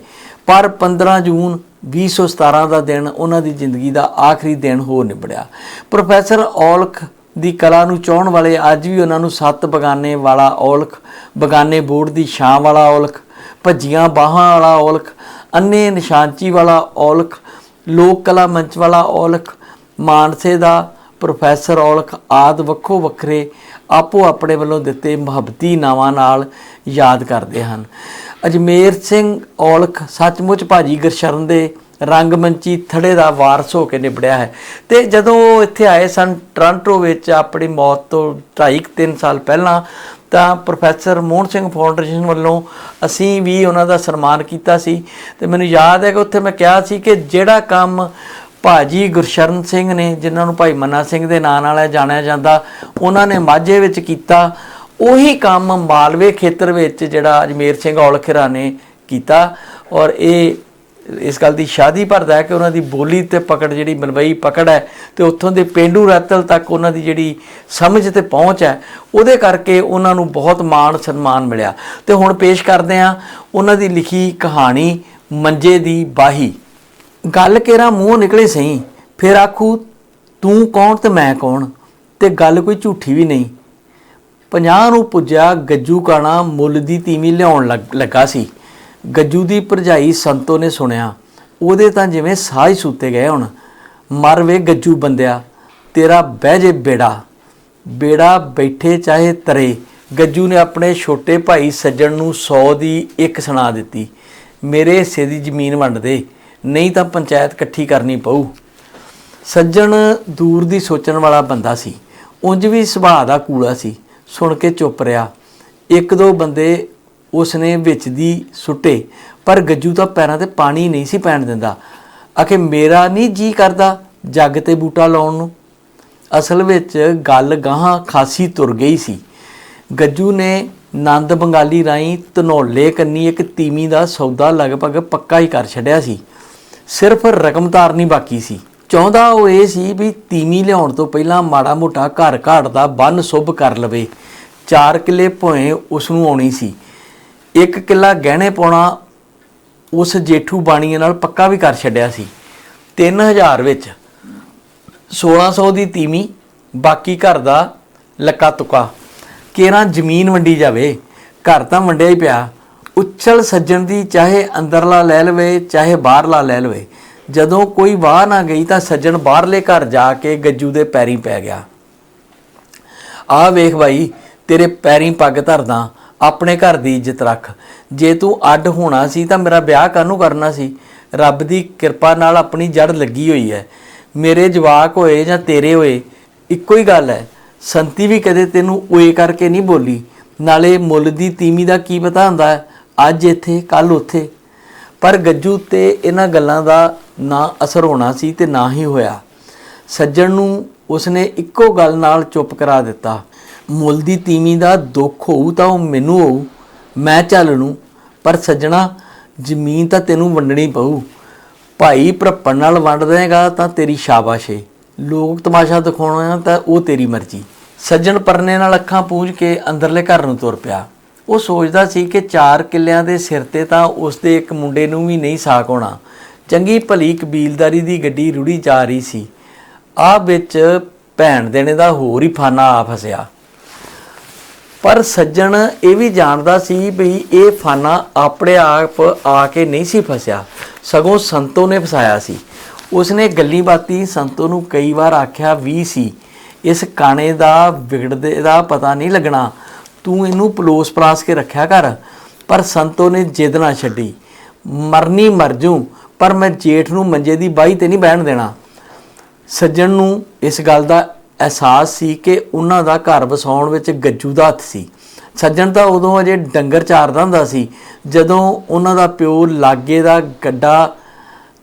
ਪਰ 15 ਜੂਨ 2017 ਦਾ ਦਿਨ ਉਹਨਾਂ ਦੀ ਜ਼ਿੰਦਗੀ ਦਾ ਆਖਰੀ ਦਿਨ ਹੋ ਨਿਬੜਿਆ। ਪ੍ਰੋਫੈਸਰ ਔਲਖ ਦੀ ਕਲਾ ਨੂੰ ਚਾਹਣ ਵਾਲੇ ਅੱਜ ਵੀ ਉਹਨਾਂ ਨੂੰ ਸੱਤ ਬਗਾਨੇ ਵਾਲਾ ਔਲਖ ਬਗਾਨੇ ਬੋਰਡ ਦੀ ਛਾਂ ਵਾਲਾ ਔਲਖ ਭੱਜੀਆਂ ਬਾਹਾਂ ਵਾਲਾ ਔਲਖ ਅੰਨੇ ਨਿਸ਼ਾਨਚੀ ਵਾਲਾ ਔਲਖ ਲੋਕ ਕਲਾ ਮੰਚ ਵਾਲਾ ਔਲਖ ਮਾਨਸੇ ਦਾ ਪ੍ਰੋਫੈਸਰ ਔਲਖ ਆਦ ਵੱਖੋ ਵੱਖਰੇ ਆਪੋ ਆਪਣੇ ਵੱਲੋਂ ਦਿੱਤੇ ਮੁਹੱਬਤੀ ਨਾਵਾਂ ਨਾਲ ਯਾਦ ਕਰਦੇ ਹਨ। ਅਜਮੇਰ ਸਿੰਘ ਔਲਖ ਸੱਚਮੁੱਚ ਭਾਜੀ ਗੁਰਸ਼ਰਨ ਦੇ ਰੰਗਮੰਚੀ ਥੜੇ ਦਾ ਵਾਰਸ ਹੋ ਕੇ ਨਿਬੜਿਆ ਹੈ ਤੇ ਜਦੋਂ ਉਹ ਇੱਥੇ ਆਏ ਸਨ ਟੋਰਾਂਟੋ ਵਿੱਚ ਆਪਣੀ ਮੌਤ ਤੋਂ 2.5 ਸਾਲ ਪਹਿਲਾਂ, ਤਾਂ ਪ੍ਰੋਫੈਸਰ ਮੋਹਨ ਸਿੰਘ ਫਾਊਂਡੇਸ਼ਨ ਵੱਲੋਂ ਅਸੀਂ ਵੀ ਉਹਨਾਂ ਦਾ ਸਨਮਾਨ ਕੀਤਾ ਸੀ ਤੇ ਮੈਨੂੰ ਯਾਦ ਹੈ ਕਿ ਉੱਥੇ ਮੈਂ ਕਿਹਾ ਸੀ ਕਿ ਜਿਹੜਾ ਕੰਮ ਭਾਜੀ ਗੁਰਸ਼ਰਨ ਸਿੰਘ ਨੇ, ਜਿਨ੍ਹਾਂ ਨੂੰ ਭਾਈ ਮੰਨਾ ਸਿੰਘ ਦੇ ਨਾਂ ਨਾਲ ਜਾਣਿਆ ਜਾਂਦਾ, ਉਹਨਾਂ ਨੇ ਮਾਝੇ ਵਿੱਚ ਕੀਤਾ। ਉਹੀ ਕੰਮ ਮਾਲਵੇ ਖੇਤਰ ਵਿੱਚ ਜਿਹੜਾ ਅਜਮੇਰ ਸਿੰਘ ਔਲਖਰਾ ਨੇ ਕੀਤਾ। ਔਰ ਇਹ, ਇਸ ਗੱਲ ਦੀ ਸ਼ਾਦੀ ਭਰਦਾ ਹੈ ਕਿ ਉਹਨਾਂ ਦੀ ਬੋਲੀ ਤੇ ਪਕੜ ਜਿਹੜੀ ਮਲਵਈ ਪਕੜ ਹੈ ਤੇ ਉੱਥੋਂ ਦੇ ਪਿੰਡੂ ਰਤਲ ਤੱਕ ਉਹਨਾਂ ਦੀ ਜਿਹੜੀ ਸਮਝ ਤੇ ਪਹੁੰਚ ਹੈ, ਉਹਦੇ ਕਰਕੇ ਉਹਨਾਂ ਨੂੰ ਬਹੁਤ ਮਾਣ ਸਨਮਾਨ ਮਿਲਿਆ। ਤੇ ਹੁਣ ਪੇਸ਼ ਕਰਦੇ ਹਾਂ ਉਹਨਾਂ ਦੀ ਲਿਖੀ ਕਹਾਣੀ ਮੰਜੇ ਦੀ ਬਾਹੀ। ਗੱਲ ਕੇਰਾ ਮੂੰਹ ਨਿਕਲੇ ਸਹੀ, ਫਿਰ ਆਖੂ, ਤੂੰ ਕੌਣ ਤੇ ਮੈਂ ਕੌਣ? ਤੇ ਗੱਲ ਕੋਈ ਝੂਠੀ ਵੀ ਨਹੀਂ। 50 ਨੂੰ ਪੁੱਜਿਆ ਗੱਜੂ ਕਾਣਾ ਮੁੱਲ ਦੀ ਤੀਵੀਂ ਲਿਆਉਣ ਲੱਗ- ਲੱਗਾ ਸੀ। ਗੱਜੂ ਦੀ ਭਰਜਾਈ ਸੰਤੋ ਨੇ ਸੁਣਿਆ, ਉਹਦੇ ਤਾਂ ਜਿਵੇਂ ਸਾਹ ਹੀ ਸੁੱਤੇ ਗਏ ਹੁਣ। ਮਰ ਵੇ ਗੱਜੂ ਬੰਦਿਆ, ਤੇਰਾ ਬਹਿ ਜੇ ਬੇੜਾ। ਬੇੜਾ ਬੈਠੇ ਚਾਹੇ ਤਰੇ। ਗੱਜੂ ਨੇ ਆਪਣੇ ਛੋਟੇ ਭਾਈ ਸੱਜਣ ਨੂੰ 100 ਦੀ ਇੱਕ ਸੁਣਾ ਦਿੱਤੀ, ਮੇਰੇ ਹਿੱਸੇ ਦੀ ਜ਼ਮੀਨ ਵੰਡ ਦੇ। ਨਹੀਂ ਤਾਂ ਪੰਚਾਇਤ ਇਕੱਠੀ ਕਰਨੀ ਪਊ। ਸੱਜਣ ਦੂਰ ਦੀ ਸੋਚਣ ਵਾਲਾ ਬੰਦਾ ਸੀ। ਉਂਝ ਵੀ ਸੁਭਾਅ ਦਾ ਕੂੜਾ ਸੀ। ਸੁਣ ਕੇ ਚੁੱਪ ਰਿਹਾ। ਇੱਕ ਦੋ ਬੰਦੇ ਉਸਨੇ ਵਿੱਚ ਦੀ ਸੁੱਟੇ, ਪਰ ਗੱਜੂ ਤਾਂ ਪੈਰਾਂ ਤੇ ਪਾਣੀ ਨਹੀਂ ਸੀ ਪੈਣ ਦਿੰਦਾ। ਆਖੇ, ਮੇਰਾ ਨਹੀਂ ਜੀ ਕਰਦਾ ਜੱਗ ਤੇ ਬੂਟਾ ਲਾਉਣ ਨੂੰ? ਅਸਲ ਵਿੱਚ ਗੱਲ ਗਾਹਾਂ ਖਾਸੀ ਤੁਰ ਗਈ ਸੀ। ਗੱਜੂ ਨੇ ਨੰਦ ਬੰਗਾਲੀ ਰਾਈ ਧਨੌਲੇ ਕੰਨੀ ਇੱਕ ਤੀਮੀ ਦਾ ਸੌਦਾ ਲਗਭਗ ਪੱਕਾ ਹੀ ਕਰ ਛੱਡਿਆ ਸੀ। ਸਿਰਫ ਰਕਮਦਾਰ ਨਹੀਂ ਬਾਕੀ ਸੀ। ਚਾਹੁੰਦਾ ਉਹ ਇਹ ਸੀ ਵੀ ਤੀਮੀ ਲਿਆਉਣ ਤੋਂ ਪਹਿਲਾਂ ਮਾੜਾ ਮੋਟਾ ਘਰ ਘਾਟ ਦਾ ਬੰਨ ਸੁਭ ਕਰ ਲਵੇ। 4 ਕਿੱਲੇ ਭੋਏ ਉਸ ਨੂੰ ਆਉਣੀ ਸੀ। ਇੱਕ ਕਿੱਲਾ ਗਹਿਣੇ ਪਾਉਣਾ ਉਸ ਜੇਠੂ ਬਾਣੀਆਂ ਨਾਲ ਪੱਕਾ ਵੀ ਕਰ ਛੱਡਿਆ ਸੀ। 3000 ਵਿੱਚ 1600 ਦੀ ਤੀਮੀ ਬਾਕੀ ਘਰ ਦਾ ਲੱਕਾ ਤੁਕਾ ਕੇਰਾਂ ਜ਼ਮੀਨ ਵੰਡੀ ਜਾਵੇ। ਘਰ ਤਾਂ ਵੰਡਿਆ ਹੀ ਪਿਆ। ਉੱਚਲ ਸੱਜਣ ਦੀ ਚਾਹੇ ਅੰਦਰਲਾ ਲੈ ਲਵੇ, ਚਾਹੇ ਬਾਹਰਲਾ ਲੈ ਲਵੇ। ਜਦੋਂ ਕੋਈ ਵਾਹ ਨਾ ਗਈ ਤਾਂ ਸੱਜਣ ਬਾਹਰਲੇ ਘਰ ਜਾ ਕੇ ਗੱਜੂ ਦੇ ਪੈਰੀ ਪੈ ਗਿਆ। ਆ ਵੇਖ ਭਾਈ ਤੇਰੇ ਪੈਰੀ ਪੱਗ ਧਰਦਾ, ਆਪਣੇ ਘਰ ਦੀ ਇੱਜ਼ਤ ਰੱਖ। ਜੇ ਤੂੰ ਅੱਡ ਹੋਣਾ ਸੀ ਤਾਂ ਮੇਰਾ ਵਿਆਹ ਕਾਹਨੂੰ ਕਰਨਾ ਸੀ? ਰੱਬ ਦੀ ਕਿਰਪਾ ਨਾਲ ਆਪਣੀ ਜੜ ਲੱਗੀ ਹੋਈ ਹੈ ਮੇਰੇ ਜਵਾਕ ਹੋਏ ਜਾਂ ਤੇਰੇ ਹੋਏ, ਇੱਕੋ ਹੀ ਗੱਲ ਹੈ ਸੰਤੀ ਵੀ ਕਦੇ ਤੈਨੂੰ ਓਏ ਕਰਕੇ ਨਹੀਂ ਬੋਲੀ। ਨਾਲੇ ਮੁੱਲ ਦੀ ਤੀਮੀ ਦਾ ਕੀ ਪਤਾ ਹੁੰਦਾ? ਹੈ ਅੱਜ ਇੱਥੇ ਕੱਲ ਉੱਥੇ। ਪਰ ਗੱਜੂ ਤੇ ਇਹਨਾਂ ਗੱਲਾਂ ਦਾ ਨਾ ਅਸਰ ਹੋਣਾ ਸੀ ਤੇ ਨਾ ਹੀ ਹੋਇਆ। ਸੱਜਣ ਨੂੰ ਉਸਨੇ ਇੱਕੋ ਗੱਲ ਨਾਲ ਚੁੱਪ ਕਰਾ ਦਿੱਤਾ। ਮੁੱਲ ਦੀ ਤੀਵੀਂ ਦਾ ਦੁੱਖ ਹੋਊ ਤਾਂ ਉਹ ਮੈਨੂੰ ਹੋਊ, ਮੈਂ ਚੱਲ ਨੂੰ ਪਰ ਸੱਜਣਾ, ਜ਼ਮੀਨ ਤਾਂ ਤੈਨੂੰ ਵੰਡਣੀ ਪਊ। ਭਾਈ ਭਰਪਣ ਨਾਲ ਵੰਡ ਦੇਗਾ ਤਾਂ ਤੇਰੀ ਸ਼ਾਬਾਸ਼ ਏ। ਲੋਕ ਤਮਾਸ਼ਾ ਦਿਖਾਉਣਾ ਤਾਂ ਉਹ ਤੇਰੀ ਮਰਜ਼ੀ। ਸੱਜਣ ਪਰਨੇ ਨਾਲ ਅੱਖਾਂ ਪੂੰਝ ਕੇ ਅੰਦਰਲੇ ਘਰ ਨੂੰ ਤੁਰ ਪਿਆ। ਉਹ ਸੋਚਦਾ ਸੀ ਕਿ ਚਾਰ ਕਿੱਲਿਆਂ ਦੇ ਸਿਰ ਤੇ ਤਾਂ ਉਸਦੇ ਇੱਕ ਮੁੰਡੇ ਨੂੰ ਵੀ ਨਹੀਂ ਸਾਕ ਹੋਣਾ। ਚੰਗੀ ਭਲੀ ਕਬੀਲਦਾਰੀ ਦੀ ਗੱਡੀ ਰੁੜੀ ਜਾ ਰਹੀ ਸੀ। ਆ ਵਿੱਚ ਭੈਣ ਦੇਣੇ ਦਾ ਹੋਰ ਹੀ ਫਾਨਾ ਆ ਫਸਿਆ। ਪਰ ਸੱਜਣ ਇਹ ਵੀ ਜਾਣਦਾ ਸੀ ਵੀ ਇਹ ਫਾਨਾ ਆਪਣੇ ਆਪ ਆ ਕੇ ਨਹੀਂ ਸੀ ਫਸਿਆ। ਸਗੋਂ ਸੰਤੋ ਨੇ ਫਸਾਇਆ ਸੀ। ਉਸਨੇ ਗੱਲੀ ਬਾਤੀ ਸੰਤੋ ਨੂੰ ਕਈ ਵਾਰ ਆਖਿਆ ਵੀ ਸੀ, ਇਸ ਕਾਣੇ ਦਾ ਵਿਗੜਦੇ ਦਾ ਪਤਾ ਨਹੀਂ ਲੱਗਣਾ। ਤੂੰ ਇਹਨੂੰ ਪਲੋਸ ਪਲਾਸ ਕੇ ਰੱਖਿਆ ਕਰ। ਪਰ ਸੰਤੋ ਨੇ ਜਿੱਦ ਨਾ ਛੱਡੀ। ਮਰਨੀ ਮਰ ਜੂ, ਪਰ ਮੈਂ ਜੇਠ ਨੂੰ ਮੰਜੇ ਦੀ ਬਾਈ ਤੇ ਨਹੀਂ ਬਹਿਣ ਦੇਣਾ। ਸੱਜਣ ਨੂੰ ਇਸ ਗੱਲ ਦਾ ਅਹਿਸਾਸ ਸੀ ਕਿ ਉਹਨਾਂ ਦਾ ਘਰ ਵਸਾਉਣ ਵਿੱਚ ਗੱਜੂ ਦਾ ਹੱਥ ਸੀ। ਸੱਜਣ ਤਾਂ ਉਦੋਂ ਅਜੇ ਡੰਗਰ ਚਾਰਦਾ ਹੁੰਦਾ ਸੀ, ਜਦੋਂ ਉਹਨਾਂ ਦਾ ਪਿਓ ਲਾਗੇ ਦਾ ਗੱਡਾ,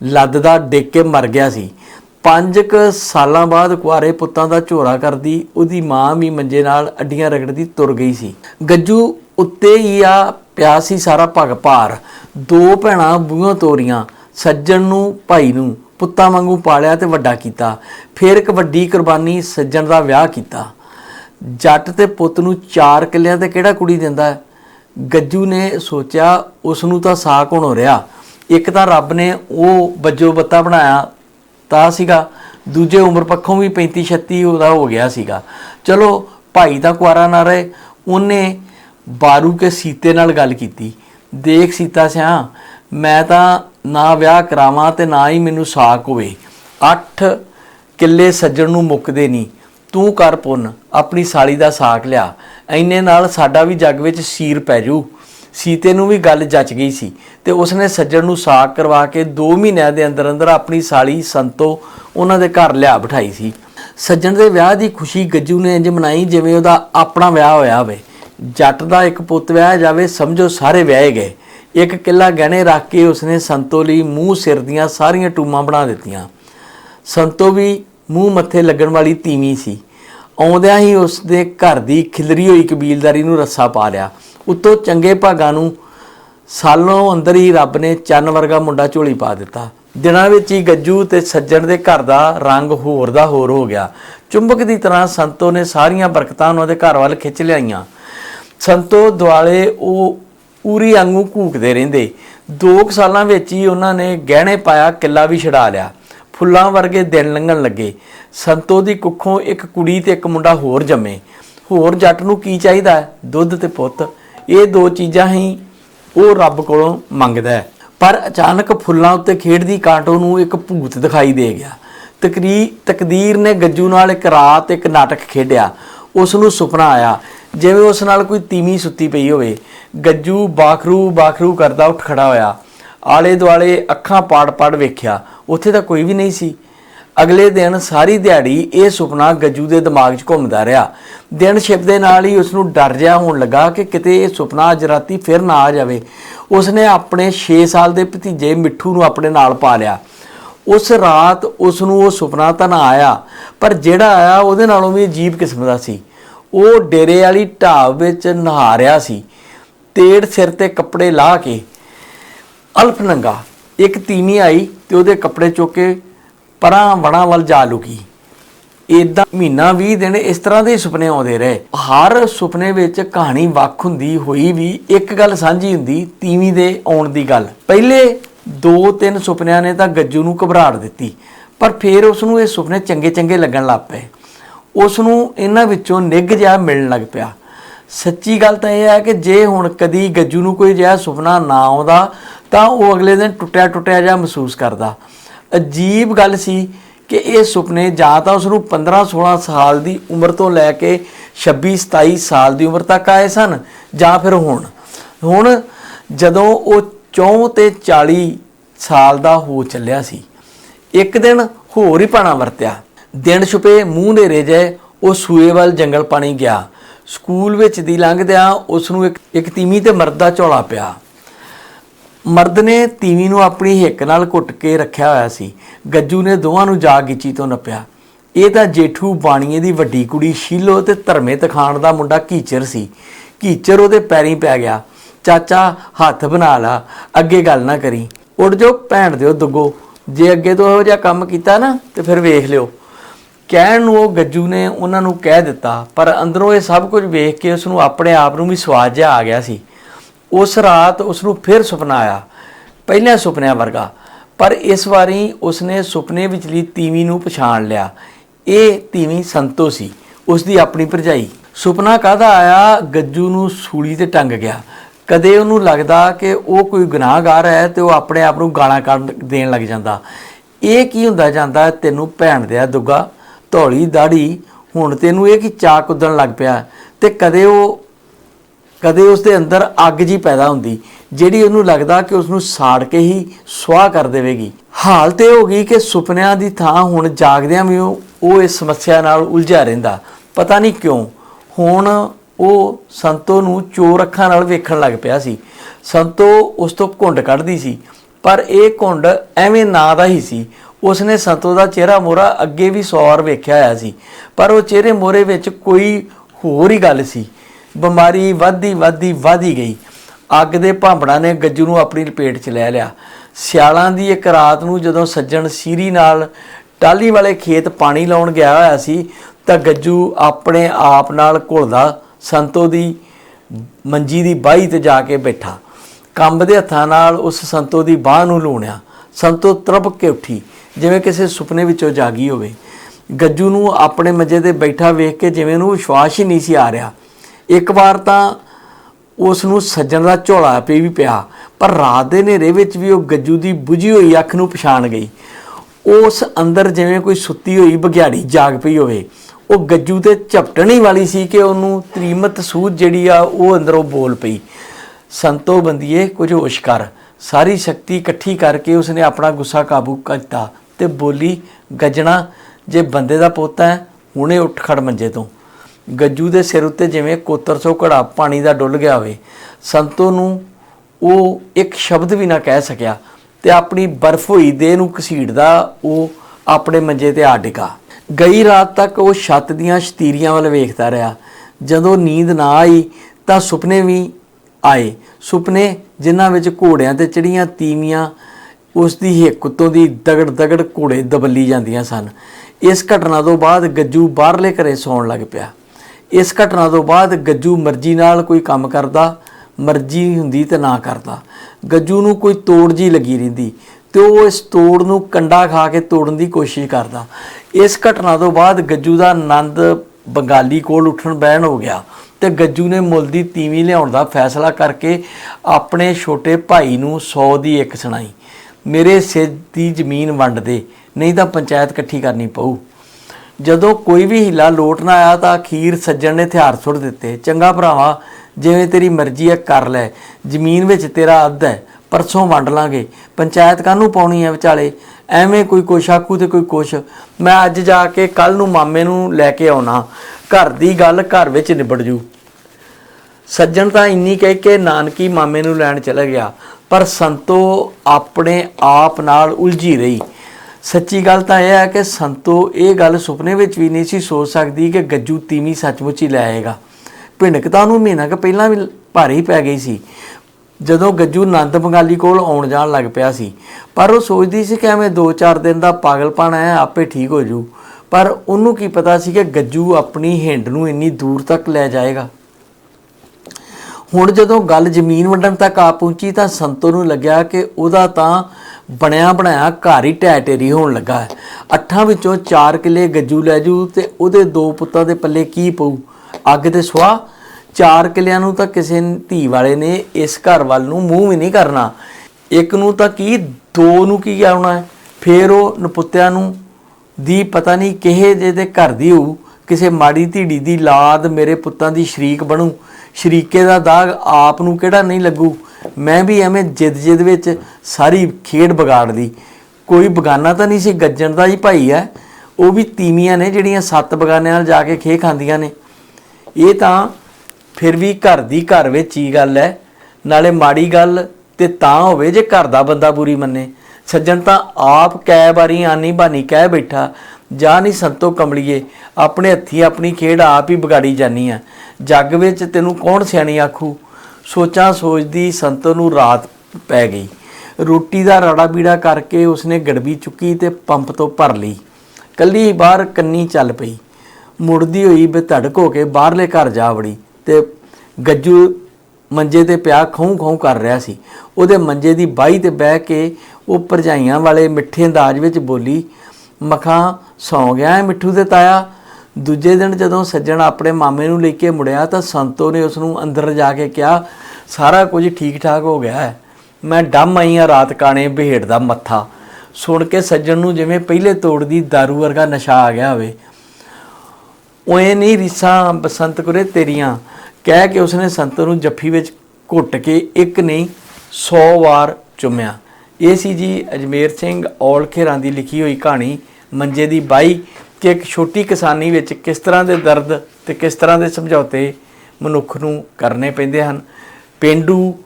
ਲੱਦ ਦਾ ਡਿੱਗ ਕੇ ਮਰ ਗਿਆ ਸੀ। ਪੰਜ ਕੁ ਸਾਲਾਂ ਬਾਅਦ ਕੁਆਰੇ ਪੁੱਤਾਂ ਦਾ ਝੋਰਾ ਕਰਦੀ, ਉਹਦੀ ਮਾਂ ਵੀ ਮੰਜੇ ਨਾਲ ਅੱਡੀਆਂ ਰਗੜਦੀ ਤੁਰ ਗਈ ਸੀ। ਗੱਜੂ ਉੱਤੇ ਹੀ ਆ, ਪਿਆ ਸੀ ਸਾਰਾ ਭਗ ਭਾਰ। ਦੋ ਭੈਣਾਂ ਬੂਹਾਂ ਤੋਰੀਆਂ, ਸੱਜਣ ਨੂੰ, ਭਾਈ ਨੂੰ, ਪੁੱਤਾਂ ਵਾਂਗੂ ਪਾਲਿਆ ਤੇ ਵੱਡਾ ਕੀਤਾ। ਫਿਰ ਇੱਕ ਵੱਡੀ ਕੁਰਬਾਨੀ ਸੱਜਣ ਦਾ ਵਿਆਹ ਕੀਤਾ। ਜੱਟ ਤੇ ਪੁੱਤ ਨੂੰ ਚਾਰ ਕਿੱਲਿਆਂ ਤੇ ਕਿਹੜਾ ਕੁੜੀ ਦਿੰਦਾ? ਗੱਜੂ ਨੇ ਸੋਚਿਆ ਉਸ ਨੂੰ ਤਾਂ ਸਾਕ ਹੋਣੋ ਰਿਹਾ। ਇੱਕ ਤਾਂ ਰੱਬ ਨੇ ਉਹ ਬੱਜੋ ਬੱਤਾ ਬਣਾਇਆ ਤਾਂ ਸੀਗਾ। ਦੂਜੇ ਉਮਰ ਪੱਖੋਂ ਵੀ 35 36 ਉਹਦਾ ਹੋ ਗਿਆ ਸੀਗਾ। ਚਲੋ, ਭਾਈ ਤਾਂ ਕੁਆਰਾ ਨਾ ਰਹੇ। ਉਹਨੇ ਬਾਰੂ ਕੇ ਸੀਤੇ ਨਾਲ ਗੱਲ ਕੀਤੀ। ਦੇਖ ਸੀਤਾ ਸਿਆ, ਮੈਂ ਤਾਂ ਨਾ ਵਿਆਹ ਕਰਾਵਾਂ ਤੇ ਨਾ ਹੀ ਮੈਨੂੰ ਸਾਕ ਹੋਵੇ। 8 ਕਿੱਲੇ ਸੱਜਣ ਨੂੰ ਮੁੱਕਦੇ ਨਹੀਂ ਤੂੰ ਕਰ ਪੁੰਨ, ਆਪਣੀ ਸਾਲੀ ਦਾ ਸਾਕ ਲਿਆ। ਐਨੇ ਨਾਲ ਸਾਡਾ ਵੀ ਜੱਗ ਵਿੱਚ ਸੀਰ ਪੈ ਜੂ। ਸੀਤੇ ਨੂੰ ਵੀ ਗੱਲ ਜੱਚ ਗਈ ਸੀ ਤੇ ਉਸਨੇ ਸੱਜਣ ਨੂੰ ਸਾਕ ਕਰਵਾ ਕੇ 2 ਮਹੀਨਿਆਂ ਦੇ ਅੰਦਰ ਅੰਦਰ ਆਪਣੀ ਸਾਲੀ ਸੰਤੋ ਉਹਨਾਂ ਦੇ ਘਰ ਲਿਆ ਬਿਠਾਈ ਸੀ। ਸੱਜਣ ਦੇ ਵਿਆਹ ਦੀ ਖੁਸ਼ੀ ਗੱਜੂ ਨੇ ਇੰਜ ਮਨਾਈ ਜਿਵੇਂ ਉਹਦਾ ਆਪਣਾ ਵਿਆਹ ਹੋਇਆ ਹੋਵੇ। ਜੱਟ ਦਾ ਇੱਕ ਪੁੱਤ ਵਿਆਹ ਜਾਵੇ, ਸਮਝੋ ਸਾਰੇ ਵਿਆਹੇ ਗਏ। ਇੱਕ ਕਿੱਲਾ ਗਹਿਣੇ ਰੱਖ ਕੇ ਉਸਨੇ ਸੰਤੋ ਲਈ ਮੂੰਹ ਸਿਰ ਦੀਆਂ ਸਾਰੀਆਂ ਟੂਮਾਂ ਬਣਾ ਦਿੱਤੀਆਂ। ਸੰਤੋ ਵੀ ਮੂੰਹ ਮੱਥੇ ਲੱਗਣ ਵਾਲੀ ਤੀਵੀਂ ਸੀ। ਆਉਂਦਿਆਂ ਹੀ ਉਸ ਦੇ ਘਰ ਦੀ ਖਿਲਰੀ ਹੋਈ ਕਬੀਲਦਾਰੀ ਨੂੰ ਰੱਸਾ ਪਾ ਲਿਆ। ਉੱਤੋਂ ਚੰਗੇ ਭਾਗਾਂ ਨੂੰ ਸਾਲੋਂ ਅੰਦਰ ਹੀ ਰੱਬ ਨੇ ਚੰਨ ਵਰਗਾ ਮੁੰਡਾ ਝੋਲੀ ਪਾ ਦਿੱਤਾ। ਦਿਨਾਂ ਵਿੱਚ ਹੀ ਗੱਜੂ ਤੇ ਸੱਜਣ ਦੇ ਘਰ ਦਾ ਰੰਗ ਹੋਰ ਦਾ ਹੋਰ ਹੋ ਗਿਆ। ਚੁੰਬਕ ਦੀ ਤਰ੍ਹਾਂ ਸੰਤੋ ਨੇ ਸਾਰੀਆਂ ਬਰਕਤਾਂ ਉਹਨਾਂ ਦੇ ਘਰ ਵੱਲ ਖਿੱਚ ਲਿਆਈਆਂ। ਸੰਤੋ ਦੁਆਲੇ ਉਹ ਪੂਰੀ ਵਾਂਗੂ ਘੂਕਦੇ ਰਹਿੰਦੇ। ਦੋ ਕੁ ਸਾਲਾਂ ਵਿੱਚ ਹੀ ਉਹਨਾਂ ਨੇ ਗਹਿਣੇ ਪਾਇਆ, ਕਿੱਲਾ ਵੀ ਛਡਾ ਲਿਆ। ਫੁੱਲਾਂ ਵਰਗੇ ਦਿਨ ਲੰਘਣ ਲੱਗੇ। ਸੰਤੋ ਦੀ ਕੁੱਖੋਂ ਇੱਕ ਕੁੜੀ ਤੇ ਇੱਕ ਮੁੰਡਾ ਹੋਰ ਜੰਮੇ। ਹੋਰ ਜੱਟ ਨੂੰ ਕੀ ਚਾਹੀਦਾ ਹੈ? ਦੁੱਧ ਤੇ ਪੁੱਤ। ਇਹ ਦੋ ਚੀਜ਼ਾਂ ਹੀ ਉਹ ਰੱਬ ਕੋਲੋਂ ਮੰਗਦਾ ਹੈ। ਪਰ ਅਚਾਨਕ ਫੁੱਲਾਂ ਉੱਤੇ ਖੇਡਦੀ ਕਾਂਟੋ ਨੂੰ ਇੱਕ ਭੂਤ ਦਿਖਾਈ ਦੇ ਗਿਆ। ਤਕਰੀ, ਤਕਦੀਰ ਨੇ ਗੱਜੂ ਨਾਲ ਇੱਕ ਰਾਤ ਇੱਕ ਨਾਟਕ ਖੇਡਿਆ। ਉਸ ਨੂੰ ਸੁਪਨਾ ਆਇਆ, ਜਿਵੇਂ ਉਸ ਨਾਲ ਕੋਈ ਤੀਵੀਂ ਸੁੱਤੀ ਪਈ ਹੋਵੇ। ਗੱਜੂ ਬਾਖਰੂ ਬਾਖਰੂ ਕਰਦਾ ਉੱਠ ਖੜਾ ਹੋਇਆ। ਆਲੇ ਦੁਆਲੇ ਅੱਖਾਂ ਪਾੜ-ਪਾੜ ਵੇਖਿਆ। ਉੱਥੇ ਤਾਂ ਕੋਈ ਵੀ ਨਹੀਂ ਸੀ। ਅਗਲੇ ਦਿਨ ਸਾਰੀ ਦਿਹਾੜੀ ਇਹ ਸੁਪਨਾ ਗੱਜੂ ਦੇ ਦਿਮਾਗ 'ਚ ਘੁੰਮਦਾ ਰਿਹਾ। ਦਿਨ ਛਿਪਦੇ ਨਾਲ ਹੀ ਉਸ ਨੂੰ ਡਰ ਜਿਹਾ ਹੋਣ ਲੱਗਾ ਕਿ ਕਿਤੇ ਇਹ ਸੁਪਨਾ ਅੱਜ ਰਾਤੀ ਫਿਰ ਨਾ ਆ ਜਾਵੇ। ਉਸ ਨੇ ਆਪਣੇ 6 ਸਾਲ ਦੇ ਭਤੀਜੇ ਮਿੱਠੂ ਨੂੰ ਆਪਣੇ ਨਾਲ ਪਾ ਲਿਆ। ਉਸ ਰਾਤ ਉਸ ਨੂੰ ਉਹ ਸੁਪਨਾ ਤਾਂ ਨਾ ਆਇਆ, ਪਰ ਜਿਹੜਾ ਆਇਆ ਉਹਦੇ ਨਾਲੋਂ ਵੀ ਅਜੀਬ ਕਿਸਮ ਦਾ ਸੀ। ਉਹ ਡੇਰੇ ਵਾਲੀ ਢਾਬ ਵਿੱਚ ਨਹਾ ਰਿਹਾ ਸੀ। ਤੇੜ ਸਿਰ ਤੇ ਕੱਪੜੇ ਲਾ ਕੇ ਅਲਫ ਨੰਗਾ, ਇੱਕ ਤੀਵੀਂ ਆਈ ਤੇ ਉਹਦੇ ਕੱਪੜੇ ਚੁੱਕ ਕੇ ਪਰਾਂ ਵਣਾ ਵੱਲ ਜਾ ਲੁਕੀ। ਇਦਾਂ ਮਹੀਨਾ 20 ਦਿਨ ਇਸ ਤਰ੍ਹਾਂ ਦੇ ਸੁਪਨੇ ਆਉਂਦੇ ਰਹੇ। ਹਰ ਸੁਪਨੇ ਵਿੱਚ ਕਹਾਣੀ ਵੱਖ ਹੁੰਦੀ ਹੋਈ ਵੀ ਇੱਕ ਗੱਲ ਸਾਂਝੀ ਹੁੰਦੀ ਤੀਵੀਂ ਦੇ ਆਉਣ ਦੀ ਗੱਲ। ਪਹਿਲੇ ਦੋ ਤਿੰਨ ਸੁਪਨਿਆਂ ਨੇ ਤਾਂ ਗੱਜੂ ਨੂੰ ਘਬਰਾਹਟ ਦਿੱਤੀ, ਪਰ ਫਿਰ ਉਸ ਨੂੰ ਇਹ ਸੁਪਨੇ ਚੰਗੇ ਚੰਗੇ ਲੱਗਣ ਲੱਗ ਪਏ। ਉਸ ਨੂੰ ਇਹਨਾਂ ਵਿੱਚੋਂ ਨਿੱਘ ਜਿਹਾ ਮਿਲਣ ਲੱਗ ਪਿਆ। ਸੱਚੀ ਗੱਲ ਤਾਂ ਇਹ ਹੈ ਕਿ ਜੇ ਹੁਣ ਕਦੀ ਗੱਜੂ ਨੂੰ ਕੋਈ ਜਿਹਾ ਸੁਪਨਾ ਨਾ ਆਉਂਦਾ, ਤਾਂ ਉਹ ਅਗਲੇ ਦਿਨ ਟੁੱਟਿਆ ਟੁੱਟਿਆ ਜਿਹਾ ਮਹਿਸੂਸ ਕਰਦਾ। ਅਜੀਬ ਗੱਲ ਸੀ ਕਿ ਇਹ ਸੁਪਨੇ ਜਾਂ ਤਾਂ ਉਸ ਨੂੰ 15 16 ਸਾਲ ਦੀ ਉਮਰ ਤੋਂ ਲੈ ਕੇ 26 27 ਸਾਲ ਦੀ ਉਮਰ ਤੱਕ ਆਏ ਸਨ ਜਾਂ ਫਿਰ ਹੁਣ। ਹੁਣ ਜਦੋਂ ਉਹ 34 ਤੇ 40 ਸਾਲ ਦਾ ਹੋ ਚੱਲਿਆ ਸੀ, ਇੱਕ ਦਿਨ ਹੋਰ ਹੀ ਪਾਣਾ ਵਰਤਿਆ। ਦਿਨ ਛੁਪੇ ਮੂੰਹ ਦੇ ਜੇ ਉਹ ਸੂਏ ਵੱਲ ਜੰਗਲ ਪਾਣੀ ਗਿਆ। ਸਕੂਲ ਵਿੱਚ ਦੀ ਲੰਘਦਿਆਂ ਉਸ ਨੂੰ ਇੱਕ ਇੱਕ ਤੀਵੀਂ ਤੇ ਮਰਦਾ ਝੋਲਾ ਪਿਆ। ਮਰਦ ਨੇ ਤੀਵੀਂ ਨੂੰ ਆਪਣੀ ਹਿੱਕ ਨਾਲ ਘੁੱਟ ਕੇ ਰੱਖਿਆ ਹੋਇਆ ਸੀ। ਗੱਜੂ ਨੇ ਦੋਵਾਂ ਨੂੰ ਜਾ ਗਿੱਚੀ ਤੋਂ ਨੱਪਿਆ। ਇਹ ਤਾਂ ਜੇਠੂ ਬਾਣੀਏ ਦੀ ਵੱਡੀ ਕੁੜੀ ਸ਼ੀਲੋ ਤੇ ਧਰਮੇ ਤਖਾਨ ਦਾ ਮੁੰਡਾ ਕੀਚਰ ਸੀ। ਕੀਚਰ ਉਹਦੇ ਪੈਰੀਂ ਪੈ ਗਿਆ। ਚਾਚਾ, ਹੱਥ ਬਣਾ ਲਾ, ਅੱਗੇ ਗੱਲ ਨਾ ਕਰੀ। ਉੱਡ ਜਾਓ, ਭੈਣ ਦਿਓ ਦੁੱਗੋ। ਜੇ ਅੱਗੇ ਤੋਂ ਇਹੋ ਜਿਹਾ ਕੰਮ ਕੀਤਾ ਨਾ, ਤੇ ਫਿਰ ਵੇਖ ਲਿਓ। ਕਹਿਣ ਨੂੰ ਉਹ ਗੱਜੂ ਨੇ ਉਹਨਾਂ ਨੂੰ ਕਹਿ ਦਿੱਤਾ, ਪਰ ਅੰਦਰੋਂ ਇਹ ਸਭ ਕੁਝ ਵੇਖ ਕੇ ਉਸ ਨੂੰ ਆਪਣੇ ਆਪ ਨੂੰ ਵੀ ਸਵਾਦ ਜਿਹਾ ਆ ਗਿਆ ਸੀ। ਉਸ ਰਾਤ ਉਸ ਨੂੰ ਫਿਰ ਸੁਪਨਾ ਆਇਆ, ਪਹਿਲੇ ਸੁਪਨਿਆਂ ਵਰਗਾ, ਪਰ ਇਸ ਵਾਰੀ ਉਸਨੇ ਸੁਪਨੇ ਵਿਚਲੀ ਤੀਵੀ ਨੂੰ ਪਛਾਣ ਲਿਆ। ਇਹ ਤੀਵੀ ਸੰਤੋ ਸੀ ਉਸ ਦੀ ਆਪਣੀ ਭਰਜਾਈ। ਸੁਪਨਾ ਕਾਹਦਾ ਆਇਆ? ਗੱਜੂ ਨੂੰ ਸੂਲੀ ਤੇ ਟੰਗ ਗਿਆ। ਕਦੇ ਉਹਨੂੰ ਲੱਗਦਾ ਕਿ ਉਹ ਕੋਈ ਗੁਨਾਹਗਾਰ ਹੈ ਤੇ ਉਹ ਆਪਣੇ ਆਪ ਨੂੰ ਗਾਲਾਂ ਕੱਢ ਦੇਣ ਲੱਗ ਜਾਂਦਾ। ਇਹ ਕੀ ਹੁੰਦਾ ਜਾਂਦਾ? ਤੈਨੂੰ ਭੈਣ ਦਿਆ ਦੁੱਗਾ, ਧੌਲੀ, ਦਾੜੀ। ਹੁਣ ਤੈਨੂੰ ਇਹ ਕੀ ਚਾਕ ਉਦਣ ਲੱਗ ਪਿਆ? ਤੇ ਕਦੇ ਉਹ ਕਦੇ ਉਸ ਦੇ ਅੰਦਰ ਅੱਗ ਜੀ ਪੈਦਾ ਹੁੰਦੀ, ਜਿਹੜੀ ਉਹਨੂੰ ਲੱਗਦਾ ਕਿ ਉਸ ਨੂੰ ਸਾੜ ਕੇ ਹੀ ਸੁਆਹ ਕਰ ਦੇਵੇਗੀ। ਹਾਲ ਤੇ ਹੋ ਗਈ ਕਿ ਸੁਪਨਿਆਂ ਦੀ ਥਾਂ ਹੁਣ ਜਾਗਦਿਆਂ ਵੀ ਉਹ ਇਸ ਸਮੱਸਿਆ ਨਾਲ ਉਲਝਿਆ ਰਹਿੰਦਾ। ਪਤਾ ਨਹੀਂ ਕਿਉਂ, ਹੁਣ ਉਹ ਸੰਤੋ ਨੂੰ ਚੋਰ ਅੱਖਾਂ ਨਾਲ ਵੇਖਣ ਲੱਗ ਪਿਆ ਸੀ। ਸੰਤੋ ਉਸ ਤੋਂ ਘੁੰਡ ਕੱਢਦੀ ਸੀ, ਪਰ ਇਹ ਘੁੰਡ ਐਵੇਂ ਨਾ ਦਾ ਹੀ ਸੀ। ਉਸਨੇ ਸੰਤੋ ਦਾ ਚਿਹਰਾ ਮੋਰਾ ਅੱਗੇ ਵੀ ਸੌਰ ਵੇਖਿਆ ਹੋਇਆ ਸੀ, ਪਰ ਉਹ ਚਿਹਰੇ ਮੋਰੇ ਵਿੱਚ ਕੋਈ ਹੋਰ ਹੀ ਗੱਲ ਸੀ। ਬਿਮਾਰੀ ਵੱਧਦੀ ਵੱਧਦੀ ਵਧੀ ਗਈ। ਅੱਗ ਦੇ ਭਾਂਬੜਾਂ ਨੇ ਗੱਜੂ ਨੂੰ ਆਪਣੀ ਲਪੇਟ 'ਚ ਲੈ ਲਿਆ। ਸਿਆਲਾਂ ਦੀ ਇੱਕ ਰਾਤ ਨੂੰ ਜਦੋਂ ਸੱਜਣ ਸੀਰੀ ਨਾਲ ਟਾਲੀ ਵਾਲੇ ਖੇਤ ਪਾਣੀ ਲਾਉਣ ਗਿਆ ਹੋਇਆ ਸੀ, ਤਾਂ ਗੱਜੂ ਆਪਣੇ ਆਪ ਨਾਲ ਘੁਲਦਾ ਸੰਤੋ ਦੀ ਮੰਜੀ ਦੀ ਬਾਹੀ ਤੇ ਜਾ ਕੇ ਬੈਠਾ। ਕੰਬ ਦੇ ਹੱਥਾਂ ਨਾਲ ਉਸ ਸੰਤੋ ਦੀ ਬਾਹ ਨੂੰ ਲੂਣਿਆ। ਸੰਤੋ ਤਰਪ ਕੇ ਉੱਠੀ, ਜਿਵੇਂ ਕਿਸੇ ਸੁਪਨੇ ਵਿੱਚੋਂ ਜਾਗੀ ਹੋਵੇ। ਗੱਜੂ ਨੂੰ ਆਪਣੇ ਮੰਜੇ ਤੇ ਬੈਠਾ ਵੇਖ ਕੇ ਜਿਵੇਂ ਉਹਨੂੰ ਵਿਸ਼ਵਾਸ ਹੀ ਨਹੀਂ ਸੀ ਆ ਰਿਹਾ। ਇੱਕ ਵਾਰ ਤਾਂ ਉਸ ਨੂੰ ਸੱਜਣ ਦਾ ਝੋਲਾ ਪਈ ਵੀ ਪਿਆ, ਪਰ ਰਾਤ ਦੇ ਹਨੇਰੇ ਵਿੱਚ ਵੀ ਉਹ ਗੱਜੂ ਦੀ ਬੁਝੀ ਹੋਈ ਅੱਖ ਨੂੰ ਪਛਾਣ ਗਈ। ਉਸ ਅੰਦਰ ਜਿਵੇਂ ਕੋਈ ਸੁੱਤੀ ਹੋਈ ਬਗਿਆੜੀ ਜਾਗ ਪਈ ਹੋਵੇ। ਉਹ ਗੱਜੂ ਤੇ ਝਪਟਣੀ ਵਾਲੀ ਸੀ ਕਿ ਉਹਨੂੰ ਤ੍ਰੀਮਤ ਸੂਝ ਜਿਹੜੀ ਆ ਉਹ ਅੰਦਰੋਂ ਬੋਲ ਪਈ। ਸੰਤੋ ਬੰਦੀਏ, ਕੁਝ ਹੋਸ਼ ਕਰ। ਸਾਰੀ ਸ਼ਕਤੀ ਇਕੱਠੀ ਕਰਕੇ ਉਸਨੇ ਆਪਣਾ ਗੁੱਸਾ ਕਾਬੂ ਕਰਤਾ ਤੇ ਬੋਲੀ, ਗੱਜਣਾ, ਜੇ ਬੰਦੇ ਦਾ ਪੋਤਾ ਹੈ, ਹੁਣੇ ਉੱਠ ਖੜ ਮੰਜੇ ਤੋਂ। ਗੱਜੂ ਦੇ ਸਿਰ ਉੱਤੇ ਜਿਵੇਂ ਕੋਤਰ ਸੋ ਘੜਾ ਪਾਣੀ ਦਾ ਡੁੱਲ ਗਿਆ ਹੋਵੇ, ਸੰਤੋ ਨੂੰ ਉਹ ਇੱਕ ਸ਼ਬਦ ਵੀ ਨਾ ਕਹਿ ਸਕਿਆ ਤੇ ਆਪਣੀ ਬਰਫ ਹੋਈ ਦੇਹ ਨੂੰ ਘਸੀੜਦਾ ਉਹ ਆਪਣੇ ਮੰਜੇ ਤੇ ਆ ਡਿੱਗਾ। ਗਈ ਰਾਤ ਤੱਕ ਉਹ ਛੱਤ ਦੀਆਂ ਸ਼ਤੀਰੀਆਂ ਵੱਲ ਵੇਖਦਾ ਰਿਹਾ। ਜਦੋਂ ਨੀਂਦ ਨਾ ਆਈ ਤਾਂ ਸੁਪਨੇ ਵੀ ਆਏ। ਸੁਪਨੇ ਜਿਨ੍ਹਾਂ ਵਿੱਚ ਘੋੜਿਆਂ ਤੇ ਚੜੀਆਂ ਤੀਵੀਆਂ, ਉਸ ਦੀ ਹਿੱਕ ਉੱਤੋਂ ਦੀ ਦਗੜ ਦਗੜ ਘੋੜੇ ਦਬੱਲੀ ਜਾਂਦੀਆਂ ਸਨ। ਇਸ ਘਟਨਾ ਤੋਂ ਬਾਅਦ ਗੱਜੂ ਬਾਹਰਲੇ ਘਰੇ ਸੌਣ ਲੱਗ ਪਿਆ। ਇਸ ਘਟਨਾ ਤੋਂ ਬਾਅਦ ਗੱਜੂ ਮਰਜ਼ੀ ਨਾਲ ਕੋਈ ਕੰਮ ਕਰਦਾ, ਮਰਜ਼ੀ ਹੁੰਦੀ ਤੇ ਨਾ ਕਰਦਾ। ਗੱਜੂ ਨੂੰ ਕੋਈ ਤੋੜ ਜੀ ਲੱਗੀ ਰਹਿੰਦੀ ਤੇ ਉਹ ਇਸ ਤੋੜ ਨੂੰ ਕੰਡਾ ਖਾ ਕੇ ਤੋੜਨ ਦੀ ਕੋਸ਼ਿਸ਼ ਕਰਦਾ। ਇਸ ਘਟਨਾ ਤੋਂ ਬਾਅਦ ਗੱਜੂ ਦਾ ਆਨੰਦ ਬੰਗਾਲੀ ਕੋਲ ਉੱਠਣ ਬਹਿਣ ਹੋ ਗਿਆ ਤੇ ਗੱਜੂ ਨੇ ਮੁੱਲ ਦੀ ਤੀਵੀਂ ਲਿਆਉਣ ਦਾ ਫੈਸਲਾ ਕਰਕੇ ਆਪਣੇ ਛੋਟੇ ਭਾਈ ਨੂੰ 100 ਦੀ ਇੱਕ ਸੁਣਾਈ। ਮੇਰੇ ਸਿਰ ਦੀ ਜ਼ਮੀਨ ਵੰਡ ਦੇ, ਨਹੀਂ ਤਾਂ ਪੰਚਾਇਤ ਇਕੱਠੀ ਕਰਨੀ ਪਊ। ਜਦੋਂ ਕੋਈ ਵੀ ਹਿੱਲਾ ਲੋਟ ਨਾ ਆਇਆ ਤਾਂ ਅਖੀਰ ਸੱਜਣ ਨੇ ਹਥਿਆਰ ਸੁੱਟ ਦਿੱਤੇ। ਚੰਗਾ ਭਰਾਵਾ, ਜਿਵੇਂ ਤੇਰੀ ਮਰਜ਼ੀ ਹੈ, ਕਰ ਲੈ। ਜ਼ਮੀਨ ਵਿੱਚ ਤੇਰਾ ਅੱਧ ਹੈ, ਪਰਸੋਂ ਵੰਡ ਲਾਂਗੇ। ਪੰਚਾਇਤ ਕਾਹਨੂੰ ਪਾਉਣੀ ਹੈ ਵਿਚਾਲੇ? ਐਵੇਂ ਕੋਈ ਕੁਛ, ਆਖੂ ਤੇ ਕੋਈ ਕੁਛ। ਮੈਂ ਅੱਜ ਜਾ ਕੇ ਕੱਲ ਨੂੰ ਮਾਮੇ ਨੂੰ ਲੈ ਕੇ ਆਉਣਾ। ਘਰ ਦੀ ਗੱਲ ਘਰ ਵਿੱਚ ਨਿਬੜ ਜੂ। ਸੱਜਣ ਤਾਂ ਇੰਨੀ ਕਹਿ ਕੇ ਨਾਨਕੀ ਮਾਮੇ ਨੂੰ ਲੈਣ ਚਲਾ ਗਿਆ, ਪਰ ਸੰਤੋ ਆਪਣੇ ਆਪ ਨਾਲ ਉਲਝੀ ਰਹੀ। ਸੱਚੀ ਗੱਲ ਤਾਂ ਇਹ ਹੈ ਕਿ ਸੰਤੋ ਇਹ ਗੱਲ ਸੁਪਨੇ ਵਿੱਚ ਵੀ ਨਹੀਂ ਸੀ ਸੋਚ ਸਕਦੀ ਕਿ ਗੱਜੂ ਤੀਵੀਂ ਸੱਚਮੁੱਚ ਹੀ ਲੈ ਆਏਗਾ। ਭਿੰਡਕ ਤਾਂ ਉਹਨੂੰ ਮਹੀਨਾ ਕੁ ਪਹਿਲਾਂ ਵੀ ਭਾਰੀ ਪੈ ਗਈ ਸੀ, ਜਦੋਂ ਗੱਜੂ ਨੰਦ ਬੰਗਾਲੀ ਕੋਲ ਆਉਣ ਜਾਣ ਲੱਗ ਪਿਆ ਸੀ। ਪਰ ਉਹ ਸੋਚਦੀ ਸੀ ਕਿ ਐਵੇਂ 2-4 ਦਿਨ ਦਾ ਪਾਗਲਪਨ ਹੈ, ਆਪੇ ਠੀਕ ਹੋ ਜੂ। ਪਰ ਉਹਨੂੰ ਕੀ ਪਤਾ ਸੀ ਕਿ ਗੱਜੂ ਆਪਣੀ ਹਿੰਡ ਨੂੰ ਇੰਨੀ ਦੂਰ ਤੱਕ ਲੈ ਜਾਏਗਾ। ਹੁਣ ਜਦੋਂ ਗੱਲ ਜ਼ਮੀਨ ਵੰਡਣ ਤੱਕ ਆ ਪਹੁੰਚੀ ਤਾਂ ਸੰਤੋ ਨੂੰ ਲੱਗਿਆ ਕਿ ਉਹਦਾ ਤਾਂ ਬਣਿਆ ਬਣਾਇਆ ਘਰ ਹੀ ਢਹਿ ਢੇਰੀ ਹੋਣ ਲੱਗਾ ਹੈ। ਅੱਠਾਂ ਵਿੱਚੋਂ 4 ਕਿੱਲੇ ਗੱਜੂ ਲੈ ਜੂ ਤੇ ਉਹਦੇ ਦੋ ਪੁੱਤਾਂ ਦੇ ਪੱਲੇ ਕੀ ਪਊ? ਅੱਗ ਤੇ ਸਵਾ ਚਾਰ ਕਿਲਿਆਂ ਨੂੰ ਤਾਂ ਕਿਸੇ ਧੀ ਵਾਲੇ ਨੇ ਇਸ ਘਰ ਵੱਲ ਨੂੰ ਮੂੰਹ ਵੀ ਨਹੀਂ ਕਰਨਾ। ਇੱਕ ਨੂੰ ਤਾਂ ਕੀ, ਦੋ ਨੂੰ ਕੀ ਆਉਣਾ ਹੈ? ਫੇਰ ਉਹ ਨਪੁੱਤਿਆਂ ਨੂੰ ਦੀ ਪਤਾ ਨਹੀਂ ਕਿਹੇ ਜੇ ਦੇ ਘਰ ਦੀ ਹੋਊ, ਕਿਸੇ ਮਾੜੀ ਧੀੜੀ ਦੀ ਲਾਦ ਮੇਰੇ ਪੁੱਤਾਂ ਦੀ ਸ਼ਰੀਕ ਬਣੂ। ਸ਼ਰੀਕੇ ਦਾ ਦਾਗ ਆਪ ਨੂੰ ਕਿਹੜਾ ਨਹੀਂ ਲੱਗੂ? ਮੈਂ ਵੀ ਐਵੇਂ ਜਿੱਦ ਜਿੱਦ ਵਿੱਚ ਸਾਰੀ ਖੇਡ ਵਿਗਾੜਦੀ ਕੋਈ ਬਗਾਨਾ ਤਾਂ ਨਹੀਂ ਸੀ, ਗੱਜਣ ਦਾ ਹੀ ਭਾਈ ਹੈ। ਉਹ ਵੀ ਤੀਵੀਆਂ ਨੇ ਜਿਹੜੀਆਂ ਸੱਤ ਬਗਾਨਿਆਂ ਨਾਲ ਜਾ ਕੇ ਖੇ ਖਾਂਦੀਆਂ ਨੇ। ਇਹ ਤਾਂ ਫਿਰ ਵੀ ਘਰ ਦੀ ਘਰ ਵਿੱਚ ਹੀ ਗੱਲ ਹੈ। ਨਾਲੇ ਮਾੜੀ ਗੱਲ ਤੇ ਤਾਂ ਹੋਵੇ ਜੇ ਘਰ ਦਾ ਬੰਦਾ ਬੁਰੀ ਮੰਨੇ। ਸੱਜਣ ਤਾਂ ਆਪ ਕੈ ਵਾਰੀ ਆਨੀ ਬਾਨੀ ਕਹਿ ਬੈਠਾ। ਜਾ ਨਹੀਂ ਸੰਤੋ ਕਮਲੀਏ, ਆਪਣੇ ਹੱਥੀ ਆਪਣੀ ਖੇਡ ਆਪ ਹੀ ਵਿਗਾੜੀ ਜਾਨੀ ਆ। ਜੱਗ ਵਿੱਚ ਤੈਨੂੰ ਕੌਣ ਸਿਆਣੀ ਆਖੂ? ਸੋਚਾਂ ਸੋਚਦੀ ਸੰਤੋ ਨੂੰ ਰਾਤ ਪੈ ਗਈ। ਰੋਟੀ ਦਾ ਰਾੜਾ ਬੀੜਾ ਕਰਕੇ ਉਸਨੇ ਗੜਬੀ ਚੁੱਕੀ ਤੇ ਪੰਪ ਤੋਂ ਭਰ ਲਈ। ਕੱਲੀ ਬਾਹਰ ਕੰਨੀ ਚੱਲ ਪਈ। ਮੁੜਦੀ ਹੋਈ ਬੇਧੜਕ ਹੋ ਕੇ ਬਾਹਰਲੇ ਘਰ ਜਾ ਵੜੀ ਤੇ ਗੱਜੂ ਮੰਜੇ ਤੇ ਪਿਆ ਖੂੰ ਖੂੰ ਕਰ ਰਿਹਾ ਸੀ। ਉਹਦੇ ਮੰਜੇ ਦੀ ਬਾਈ ਤੇ ਬਹਿ ਕੇ ਉਹ ਭਰਜਾਈਆਂ ਵਾਲੇ ਮਿੱਠੇ ਅੰਦਾਜ਼ ਵਿੱਚ ਬੋਲੀ, ਮਖਾਂ ਸੌਂ ਗਿਆ ਹੈ ਮਿੱਠੂ ਦੇ ਤਾਇਆ। ਦੂਜੇ ਦਿਨ ਜਦੋਂ ਸੱਜਣ ਆਪਣੇ ਮਾਮੇ ਨੂੰ ਲੈ ਕੇ ਮੁੜਿਆ ਤਾਂ ਸੰਤੋ ਨੇ ਉਸ ਨੂੰ ਅੰਦਰ ਜਾ ਕੇ ਕਿਹਾ, ਸਾਰਾ ਕੁਝ ਠੀਕ ਠਾਕ ਹੋ ਗਿਆ ਹੈ। ਮੈਂ ਡੰਮ ਆਈ ਆ ਰਾਤ ਕਾਣੇ ਬਿਹੇੜ ਦਾ ਮੱਥਾ। ਸੁਣ ਕੇ ਸੱਜਣ ਨੂੰ ਜਿਵੇਂ ਪਹਿਲੇ ਤੋੜਦੀ दारू ਵਰਗਾ ਨਸ਼ਾ ਆ ਗਿਆ ਹੋਵੇ। ਓਏ ਨਹੀਂ ਰੀਸਾਂ ਬਸੰਤ ਕੁਰੇ ਤੇਰੀਆਂ। ਕਹਿ ਕੇ ਉਸਨੇ ਸੰਤ ਨੂੰ ਜੱਫੀ ਵਿੱਚ ਘੁੱਟ ਕੇ ਇੱਕ ਨਹੀਂ 100 ਵਾਰ ਚੁੰਮਿਆ। ਇਹ ਸੀ ਜੀ ਅਜਮੇਰ ਸਿੰਘ ਔਲਖੇਰਾਂ ਦੀ ਲਿਖੀ ਹੋਈ ਕਹਾਣੀ। ਮੰਜੇ ਦੀ ਬਾਈ ਕਿ ਇੱਕ ਛੋਟੀ ਕਿਸਾਨੀ ਵਿੱਚ ਕਿਸ ਤਰ੍ਹਾਂ ਦੇ ਦਰਦ ਤੇ ਕਿਸ ਤਰ੍ਹਾਂ ਦੇ ਸਮਝੌਤੇ ਮਨੁੱਖ ਨੂੰ ਕਰਨੇ ਪੈਂਦੇ ਹਨ। ਪਿੰਡੂ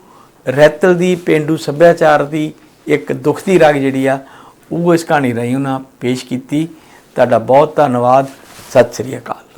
ਰਹਿਤਲ ਦੀ ਪਿੰਡੂ ਸੱਭਿਆਚਾਰ ਦੀ ਇੱਕ ਦੁੱਖ ਦੀ ਰਗ ਜਿਹੜੀ ਆ, ਉਹ ਇਸ ਕਹਾਣੀ ਰਾਹੀਂ ਉਹਨਾਂ ਪੇਸ਼ ਕੀਤੀ। ਤੁਹਾਡਾ ਬਹੁਤ ਧੰਨਵਾਦ। ਸਤਿ ਸ੍ਰੀ ਅਕਾਲ।